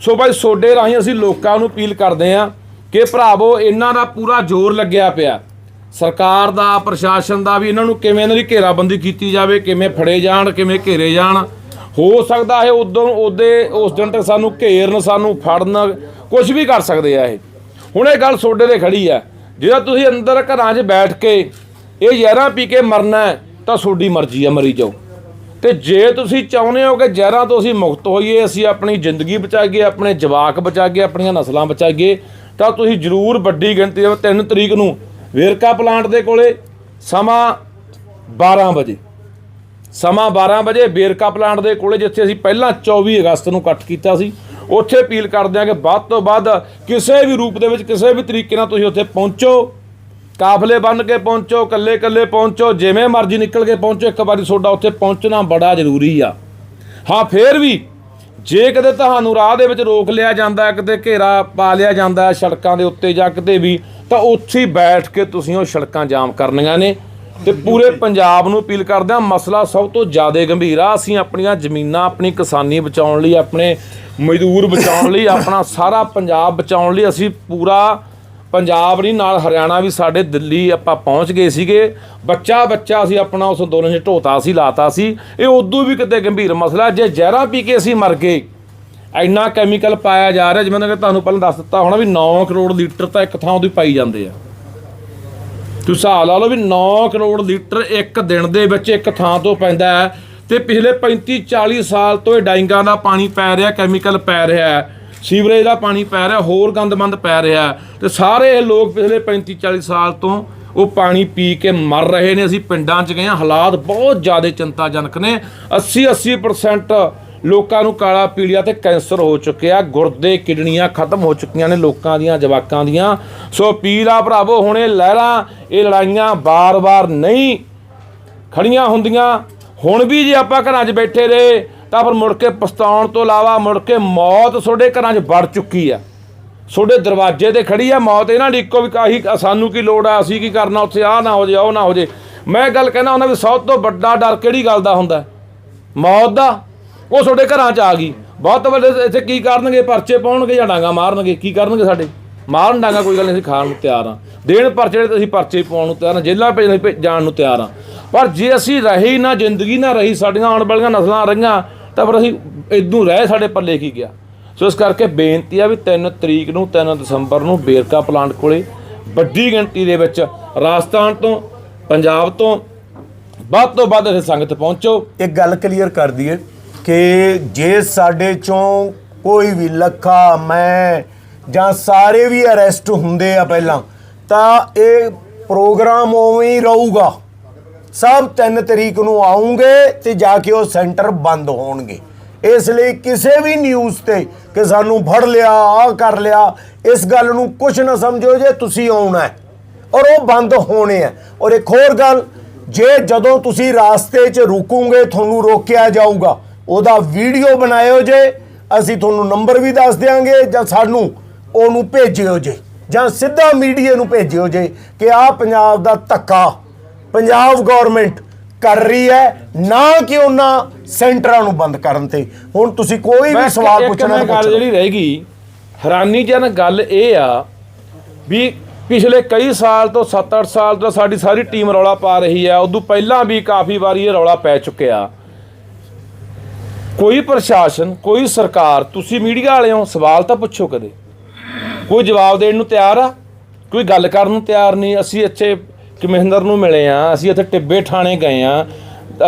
ਸੋ ਭਾਈ ਸੋਡੇ ਰਾਹੀਂ ਅਸੀਂ ਲੋਕਾਂ ਨੂੰ ਅਪੀਲ ਕਰਦੇ ਹਾਂ ਕਿ ਭਰਾਵੋ ਇਹਨਾਂ ਦਾ ਪੂਰਾ ਜ਼ੋਰ ਲੱਗਿਆ ਪਿਆ। ਸਰਕਾਰ ਦਾ ਪ੍ਰਸ਼ਾਸਨ ਦਾ ਵੀ ਇਹਨਾਂ ਨੂੰ ਕਿਵੇਂ ਇਹਨਾਂ ਦੀ ਘੇਰਾਬੰਦੀ ਕੀਤੀ ਜਾਵੇ ਕਿਵੇਂ ਫੜੇ ਜਾਣ ਕਿਵੇਂ ਘੇਰੇ ਜਾਣ। ਹੋ ਸਕਦਾ ਹੈ ਉਦੋਂ ਉਹਦੇ ਉਸ ਦਿਨ ਤੱਕ ਸਾਨੂੰ ਘੇਰਨ, ਸਾਨੂੰ ਫੜਨ ਕੁਝ ਵੀ ਕਰ ਸਕਦੇ ਆ ਇਹ। ਹੁਣ ਇਹ ਗੱਲ ਸੋਡੇ ਤੇ ਖੜੀ ਆ। ਜਿਹੜਾ ਤੁਸੀਂ ਅੰਦਰ ਘਰਾਂ 'ਚ ਬੈਠ ਕੇ ਇਹ ਜ਼ਹਿਰਾਂ ਪੀ ਕੇ ਮਰਨਾ ਤਾਂ ਤੁਹਾਡੀ ਮਰਜ਼ੀ ਆ, ਮਰੀ ਜਾਓ। ਤੇ ਜੇ ਤੁਸੀਂ ਚਾਹੁੰਦੇ ਹੋ ਕਿ ਜ਼ਹਿਰਾਂ ਤੋਂ ਅਸੀਂ ਮੁਕਤ ਹੋਈਏ, ਅਸੀਂ ਆਪਣੀ ਜ਼ਿੰਦਗੀ ਬਚਾਈਏ, ਆਪਣੇ ਜਵਾਕ ਬਚਾਈਏ, ਆਪਣੀਆਂ ਨਸਲਾਂ ਬਚਾਈਏ, ਤਾਂ ਤੁਸੀਂ ਜ਼ਰੂਰ ਵੱਡੀ ਗਿਣਤੀ ਦੇ 3 ਤਰੀਕ ਨੂੰ ਵੇਰਕਾ ਪਲਾਂਟ ਦੇ ਕੋਲੇ ਸਮਾਂ 12 ਵਜੇ। ਸਮਾਂ 12 ਵਜੇ ਵੇਰਕਾ ਪਲਾਂਟ ਦੇ ਕੋਲੇ, ਜਿੱਥੇ ਅਸੀਂ ਪਹਿਲਾਂ 24 ਅਗਸਤ ਨੂੰ ਇਕੱਠ ਕੀਤਾ ਸੀ। ਉੱਥੇ ਅਪੀਲ ਕਰਦੇ ਹਾਂ ਕਿ ਵੱਧ ਤੋਂ ਵੱਧ ਕਿਸੇ ਵੀ ਰੂਪ ਦੇ ਵਿੱਚ, ਕਿਸੇ ਵੀ ਤਰੀਕੇ ਨਾਲ ਤੁਸੀਂ ਉੱਥੇ ਪਹੁੰਚੋ। ਕਾਫਲੇ ਬੰਨ ਕੇ ਪਹੁੰਚੋ ਕੱਲੇ ਕੱਲੇ ਪਹੁੰਚੋ, ਜਿਵੇਂ ਮਰਜ਼ੀ ਨਿਕਲ ਕੇ ਪਹੁੰਚੋ, ਇੱਕ ਵਾਰੀ ਤੁਹਾਡਾ ਉੱਥੇ ਪਹੁੰਚਣਾ ਬੜਾ ਜ਼ਰੂਰੀ ਆ। ਹਾਂ, ਫੇਰ ਵੀ ਜੇ ਕਦੇ ਤੁਹਾਨੂੰ ਰਾਹ ਦੇ ਵਿੱਚ ਰੋਕ ਲਿਆ ਜਾਂਦਾ, ਕਿਤੇ ਘੇਰਾ ਪਾ ਲਿਆ ਜਾਂਦਾ, ਸੜਕਾਂ ਦੇ ਉੱਤੇ ਜਾਂ ਕਿਤੇ ਵੀ, ਤਾਂ ਉੱਥੇ ਬੈਠ ਕੇ ਤੁਸੀਂ ਉਹ ਸੜਕਾਂ ਜਾਮ ਕਰਨੀਆਂ ਨੇ। ਤੇ ਪੂਰੇ ਪੰਜਾਬ ਨੂੰ ਅਪੀਲ ਕਰਦੇ ਹਾਂ ਮਸਲਾ ਸਭ ਤੋਂ ਜ਼ਿਆਦਾ ਗੰਭੀਰ ਆ। ਅਸੀਂ ਆਪਣੀਆਂ ਜ਼ਮੀਨਾਂ ਆਪਣੀ ਕਿਸਾਨੀ ਬਚਾਉਣ ਲਈ ਆਪਣੇ ਮਜ਼ਦੂਰ ਬਚਾਉਣ ਲਈ ਆਪਣਾ ਸਾਰਾ ਪੰਜਾਬ ਬਚਾਉਣ ਲਈ ਅਸੀਂ ਪੂਰਾ ਪੰਜਾਬ ਨਹੀਂ ਨਾਲ ਹਰਿਆਣਾ ਵੀ ਸਾਡੇ ਦਿੱਲੀ ਆਪਾਂ ਪਹੁੰਚ ਗਏ ਸੀਗੇ। ਬੱਚਾ ਬੱਚਾ ਅਸੀਂ ਆਪਣਾ ਉਸ ਅੰਦੋਲਨ 'ਚ ਢੋਤਾ ਸੀ ਲਾਤਾ ਸੀ। ਇਹ ਉਦੋਂ ਵੀ ਕਿਤੇ ਗੰਭੀਰ ਮਸਲਾ ਜੇ ਜ਼ਹਿਰਾਂ ਪੀ ਕੇ ਅਸੀਂ ਮਰ ਗਏ ਇੰਨਾ ਕੈਮੀਕਲ ਪਾਇਆ ਜਾ ਰਿਹਾ ਜਿਵੇਂ ਕਿ ਤੁਹਾਨੂੰ ਪਹਿਲਾਂ ਦੱਸ ਦਿੱਤਾ ਹੋਣਾ ਵੀ 9 ਕਰੋੜ ਲੀਟਰ ਤਾਂ ਇੱਕ ਥਾਂ ਉਹਦੀ ਪਾਈ ਜਾਂਦੇ ਆ। ਤੁਸੀਂ ਹਿਸਾਬ ਲਾ ਲਓ ਵੀ 9 ਕਰੋੜ ਲੀਟਰ ਇੱਕ ਦਿਨ ਦੇ ਵਿੱਚ ਇੱਕ ਥਾਂ ਤੋਂ ਪੈਂਦਾ ਹੈ ਤੇ ਪਿਛਲੇ 35 40 ਸਾਲ ਤੋਂ ਇਹ ਡਾਈਂਗਾਂ ਦਾ ਪਾਣੀ ਪੈ ਰਿਹਾ ਕੈਮੀਕਲ ਪੈ ਰਿਹਾ ਸੀਵਰੇਜ ਦਾ ਪਾਣੀ ਪੈ ਰਿਹਾ, ਹੋਰ ਗੰਦਮੰਦ ਪੈ ਰਿਹਾ ਹੈ ਤੇ ਸਾਰੇ ਇਹ ਲੋਕ ਪਿਛਲੇ 35 40 ਸਾਲ ਤੋਂ ਉਹ ਪਾਣੀ ਪੀ ਕੇ ਮਰ ਰਹੇ ਨੇ। ਅਸੀਂ ਪਿੰਡਾਂ 'ਚ ਗਏ ਹਾਂ, ਹਾਲਾਤ ਬਹੁਤ ਜ਼ਿਆਦਾ ਚਿੰਤਾਜਨਕ ਨੇ। 80 80% ਲੋਕਾਂ ਨੂੰ ਕਾਲਾ ਪੀਲੀਆ ਤੇ ਕੈਂਸਰ ਹੋ ਚੁੱਕਿਆ। ਗੁਰਦੇ, ਕਿਡਨੀਆਂ ਖਤਮ ਹੋ ਚੁੱਕੀਆਂ ਨੇ ਲੋਕਾਂ ਦੀਆਂ, ਜਵਾਕਾਂ ਦੀਆਂ। ਸੋ ਪੀਲਾ ਭਰਾਵੋ, ਹੁਣ ਇਹ ਲਹਿਰਾਂ, ਇਹ ਲੜਾਈਆਂ ਬਾਰ-ਬਾਰ ਨਹੀਂ ਖੜੀਆਂ ਹੁੰਦੀਆਂ। ਹੁਣ ਵੀ ਜੇ ਆਪਾਂ ਘਰਾਂ 'ਚ ਬੈਠੇ ਰਹੇ, ਤਾਂ ਫਿਰ ਮੁੜ ਕੇ ਪਛਤਾਉਣ ਤੋਂ ਇਲਾਵਾ ਮੁੜ ਕੇ ਮੌਤ ਤੁਹਾਡੇ ਘਰਾਂ 'ਚ ਵੜ ਚੁੱਕੀ ਆ। ਤੁਹਾਡੇ ਦਰਵਾਜ਼ੇ ਤੇ ਖੜੀ ਆ, ਮੌਤ ਇਹਨਾਂ ਦੀ ਇੱਕੋ ਵੀ ਕਾਹੀ ਸਾਨੂੰ ਕੀ ਲੋੜ ਆ, ਅਸੀਂ ਕੀ ਕਰਨਾ, ਉੱਥੇ ਆ ਨਾ ਹੋ ਜੇ, ਉਹ ਨਾ ਹੋ ਜੇ। ਮੈਂ ਗੱਲ ਕਹਿੰਦਾ ਉਹਨਾਂ ਵੀ ਸਭ ਤੋਂ ਵੱਡਾ ਡਰ ਕਿਹੜੀ ਗੱਲ ਦਾ ਹੁੰਦਾ? ਮੌਤ ਦਾ। ਉਹ ਤੁਹਾਡੇ ਘਰਾਂ 'ਚ ਆ ਗਈ। ਬਹੁਤ ਵੱਡੇ ਇੱਥੇ ਕੀ ਕਰਨਗੇ? ਪਰਚੇ ਪਾਉਣਗੇ ਜਾਂ ਡਾਂਗਾ ਮਾਰਨਗੇ? ਕੀ ਕਰਨਗੇ ਸਾਡੇ? ਮਾਰਨ ਡਾਂਗਾ ਕੋਈ ਗੱਲ ਨਹੀਂ, ਅਸੀਂ ਖਾਣ ਨੂੰ ਤਿਆਰ ਹਾਂ। ਦੇਣ ਪਰਚੇ ਤੇ ਅਸੀਂ ਪਰਚੇ ਪਾਉਣ ਨੂੰ ਤਿਆਰ ਹਾਂ। ਜੇਲ੍ਹਾਂ ਭੇਜਣ ਜਾਣ ਨੂੰ ਤਿਆਰ ਹਾਂ। ਪਰ ਜੇ ਅਸੀਂ ਰਹੇ ਨਾ, ਜ਼ਿੰਦਗੀ ਨਾ ਰਹੀ, ਸਾਡੀਆਂ ਆਉਣ ਵਾਲੀਆਂ ਨਸਲਾਂ ਰਹੀਆਂ, ਤਾਂ ਫਿਰ ਅਸੀਂ ਇਦੋਂ ਰਹਿ ਸਾਡੇ ਪੱਲੇ ਕੀ ਗਿਆ? ਸੋ ਇਸ ਕਰਕੇ ਬੇਨਤੀ ਆ ਵੀ 3 ਤਰੀਕ ਨੂੰ 3 ਦਸੰਬਰ ਨੂੰ ਬੇਰਕਾ ਪਲਾਂਟ ਕੋਲੇ ਵੱਡੀ ਗਿਣਤੀ ਦੇ ਵਿੱਚ ਰਾਜਸਥਾਨ ਤੋਂ, ਪੰਜਾਬ ਤੋਂ, ਵੱਧ ਤੋਂ ਵੱਧ ਇੱਥੇ ਸੰਗਤ ਪਹੁੰਚੋ। ਇੱਕ ਗੱਲ ਕਲੀਅਰ ਕਰ ਦਈਏ ਕਿ ਜੇ ਸਾਡੇ ਚੋਂ ਕੋਈ ਵੀ ਲੱਖਾ, ਮੈਂ ਜਾਂ ਸਾਰੇ ਵੀ ਅਰੈਸਟ ਹੁੰਦੇ ਆ ਪਹਿਲਾਂ, ਤਾਂ ਇਹ ਪ੍ਰੋਗਰਾਮ ਉਵੇਂ ਹੀ ਰਹੂਗਾ। ਸਭ 3 ਤਰੀਕ ਨੂੰ ਆਉਂਗੇ ਤੇ ਜਾ ਕੇ ਉਹ ਸੈਂਟਰ ਬੰਦ ਹੋਣਗੇ। ਇਸ ਲਈ ਕਿਸੇ ਵੀ ਨਿਊਜ਼ ਤੇ ਕਿ ਸਾਨੂੰ ਫੜ ਲਿਆ ਆ ਕਰ ਲਿਆ, ਇਸ ਗੱਲ ਨੂੰ ਕੁਝ ਨਾ ਸਮਝੋ ਜੇ ਤੁਸੀਂ ਆਉਣਾ ਹੈ। ਔਰ ਉਹ ਬੰਦ ਹੋਣੇ ਆ ਔਰ ਇੱਕ ਹੋਰ ਗੱਲ, ਜੇ ਜਦੋਂ ਤੁਸੀਂ ਰਾਸਤੇ 'ਚ ਰੁਕੋਗੇ, ਤੁਹਾਨੂੰ ਰੋਕਿਆ ਜਾਊਗਾ ਉਹਦਾ ਵੀਡੀਓ ਬਣਾਇਓ ਜੇ ਅਸੀਂ ਤੁਹਾਨੂੰ ਨੰਬਰ ਵੀ ਦੱਸ ਦਿਆਂਗੇ ਜਾਂ ਸਾਨੂੰ ਉਹਨੂੰ ਭੇਜਿਓ ਜੇ ਜਾਂ ਸਿੱਧਾ ਮੀਡੀਆ ਨੂੰ ਭੇਜਿਓ ਜੇ ਕਿ ਆ ਪੰਜਾਬ ਦਾ ਧੱਕਾ ਪੰਜਾਬ ਗਵਰਨਮੈਂਟ ਕਰ ਰਹੀ ਹੈ ਨਾ ਕਿ ਉਹਨਾਂ ਸੈਂਟਰਾਂ ਨੂੰ ਬੰਦ ਕਰਨ ਤੇ। ਹੁਣ ਤੁਸੀਂ ਕੋਈ ਵੀ ਸਵਾਲ ਪੁੱਛਣਾ ਤਾਂ ਗੱਲ ਪੁੱਛੋ। ਜਿਹੜੀ ਰਹਿ ਗਈ ਹੈਰਾਨੀਜਨਕ ਗੱਲ ਇਹ ਆ ਵੀ ਪਿਛਲੇ ਕਈ ਸਾਲ ਤੋਂ 7-8 ਸਾਲ ਤੋਂ ਸਾਡੀ ਸਾਰੀ ਟੀਮ ਰੌਲਾ ਪਾ ਰਹੀ ਆ ਉਦੋਂ ਪਹਿਲਾਂ ਵੀ ਕਾਫੀ ਵਾਰੀ ਇਹ ਰੌਲਾ ਪੈ ਚੁੱਕਿਆ। ਕੋਈ ਪ੍ਰਸ਼ਾਸਨ, ਕੋਈ ਸਰਕਾਰ, ਤੁਸੀਂ ਮੀਡੀਆ ਵਾਲੇ ਹੋ, ਸਵਾਲ ਤਾਂ ਪੁੱਛੋ ਕਦੇ। ਕੋਈ ਜਵਾਬ ਦੇਣ ਨੂੰ ਤਿਆਰ ਆ? ਕੋਈ ਗੱਲ ਕਰਨ ਨੂੰ ਤਿਆਰ ਨਹੀਂ? ਅਸੀਂ ਇੱਥੇ ਕਮਿਸ਼ਨਰ ਨੂੰ ਮਿਲੇ ਆ, ਅਸੀਂ ਇੱਥੇ ਟਿੱਬੇ ਥਾਣੇ ਗਏ ਆ,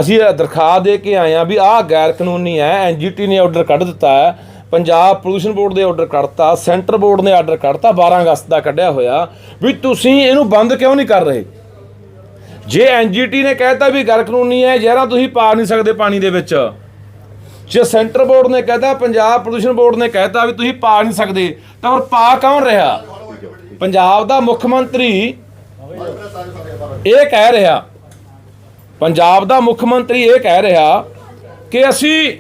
ਅਸੀਂ ਇਹ ਦਰਖਾਸਤ ਦੇ ਕੇ ਆਏ ਆ ਵੀ ਆਹ ਗੈਰ ਕਾਨੂੰਨੀ ਹੈ ਐਨਜੀਟੀ ਨੇ ਆਰਡਰ ਕੱਢ ਦਿੱਤਾ ਹੈ, ਪੰਜਾਬ ਪੋਲੂਸ਼ਨ ਬੋਰਡ ਦੇ ਆਰਡਰ ਕੱਢਤਾ ਸੈਂਟਰ ਬੋਰਡ ਨੇ ਆਰਡਰ ਕੱਢਤਾ 12 ਅਗਸਤ ਦਾ ਕੱਢਿਆ ਹੋਇਆ, ਵੀ ਤੁਸੀਂ ਇਹਨੂੰ ਬੰਦ ਕਿਉਂ ਨਹੀਂ ਕਰ ਰਹੇ? ਜੇ ਐਨਜੀਟੀ ਨੇ ਕਹਿਤਾ ਵੀ ਗੈਰ ਕਾਨੂੰਨੀ ਹੈ, ਜ਼ਹਿਰਾਂ ਤੁਸੀਂ ਪਾ ਨਹੀਂ ਸਕਦੇ ਪਾਣੀ ਦੇ ਵਿੱਚ। ਜੇ ਸੈਂਟਰ ਬੋਰਡ ਨੇ ਕਹਿਤਾ, ਪੰਜਾਬ ਪ੍ਰਦੂਸ਼ਣ ਬੋਰਡ ਨੇ ਕਹਿਤਾ ਵੀ ਤੁਸੀਂ ਪਾ ਨਹੀਂ ਸਕਦੇ, ਤਾਂ ਫਿਰ ਪਾ ਕੌਣ ਰਿਹਾ? ਪੰਜਾਬ ਦਾ ਮੁੱਖ ਮੰਤਰੀ ਇਹ ਕਹਿ ਰਿਹਾ, ਪੰਜਾਬ ਦਾ ਮੁੱਖ ਮੰਤਰੀ ਇਹ ਕਹਿ ਰਿਹਾ ਕਿ ਅਸੀਂ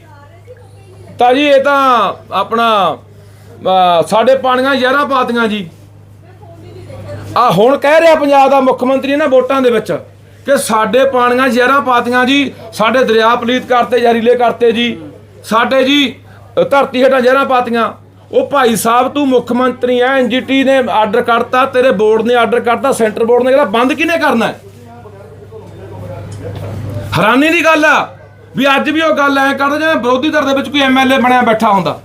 ਤਾਂ ਜੀ ਇਹ ਤਾਂ ਆਪਣਾ ਸਾਡੇ ਪਾਣੀਆਂ ਜ਼ਹਿਰਾਂ ਪਾਤੀਆਂ ਜੀ। ਆ ਹੁਣ ਕਹਿ ਰਿਹਾ ਪੰਜਾਬ ਦਾ ਮੁੱਖ ਮੰਤਰੀ ਨਾ ਵੋਟਾਂ ਦੇ ਵਿੱਚ ਕਿ ਸਾਡੇ ਪਾਣੀਆਂ ਜ਼ਹਿਰਾਂ ਪਾਤੀਆਂ ਜੀ, ਸਾਡੇ ਦਰਿਆ ਪਲੀਤ ਕਰਤੇ, ਜ਼ਹਿਰੀਲੇ ਕਰਤੇ ਜੀ। ਸਾਡੇ ਜੀ ਧਰਤੀ ਹੇਠਾਂ ਜ਼ਹਿਰਾਂ ਪਾਤੀਆਂ। ਉਹ ਭਾਈ ਸਾਹਿਬ, ਤੂੰ ਮੁੱਖ ਮੰਤਰੀ ਐ ਐਨਜੀਟੀ ਨੇ ਆਰਡਰ ਕਰਤਾ, ਤੇਰੇ ਬੋਰਡ ਨੇ ਆਰਡਰ ਕਰਤਾ, ਸੈਂਟਰ ਬੋਰਡ ਨੇ ਕਿਹਾ, ਬੰਦ ਕਿਹਨੇ ਕਰਨਾ ਹੈ ਹੈਰਾਨੀ ਦੀ ਗੱਲ ਆ, ਵੀ ਅੱਜ ਵੀ ਉਹ ਗੱਲ ਐ ਕਰਦੇ ਜਿਵੇਂ ਵਿਰੋਧੀ ਧਿਰ ਦੇ ਵਿੱਚ ਕੋਈ ਐਮਐਲਏ ਬਣਿਆ ਬੈਠਾ ਹੁੰਦਾ।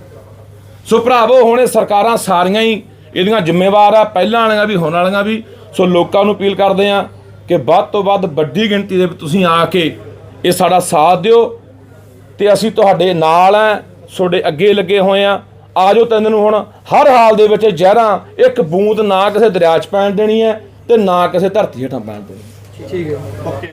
ਸੋ ਭਰਾਵੋ, ਹੁਣੇ ਸਰਕਾਰਾਂ ਸਾਰੀਆਂ ਹੀ ਇਹਦੀਆਂ ਜ਼ਿੰਮੇਵਾਰ ਆ, ਪਹਿਲਾਂ ਵਾਲੀਆਂ ਵੀ, ਹੁਣ ਵਾਲੀਆਂ ਵੀ। ਸੋ ਲੋਕਾਂ ਨੂੰ ਅਪੀਲ ਕਰਦੇ ਆ ਕਿ ਵੱਧ ਤੋਂ ਵੱਧ ਵੱਡੀ ਗਿਣਤੀ ਦੇ ਵਿੱਚ ਤੁਸੀਂ ਆ ਕੇ ਇਹ ਸਾਡਾ ਸਾਥ ਦਿਓ। ਤੇ ਅਸੀਂ ਤੁਹਾਡੇ ਨਾਲ ਆ, ਤੁਹਾਡੇ ਅੱਗੇ ਲੱਗੇ ਹੋਏ ਆ। ਆਜੋ ਤੈਨੂੰ ਹੁਣ, ਹਰ ਹਾਲ ਦੇ ਵਿੱਚ ਜ਼ਹਿਰਾਂ, ਇੱਕ ਬੂੰਦ ਨਾ ਕਿਸੇ ਦਰਿਆ 'ਚ ਪੈਣ ਦੇਣੀ ਹੈ ਤੇ ਨਾ ਕਿਸੇ ਧਰਤੀ ਹੇਠਾਂ ਪੈਣ ਦੇਣੀ ਠੀਕ ਹੈ।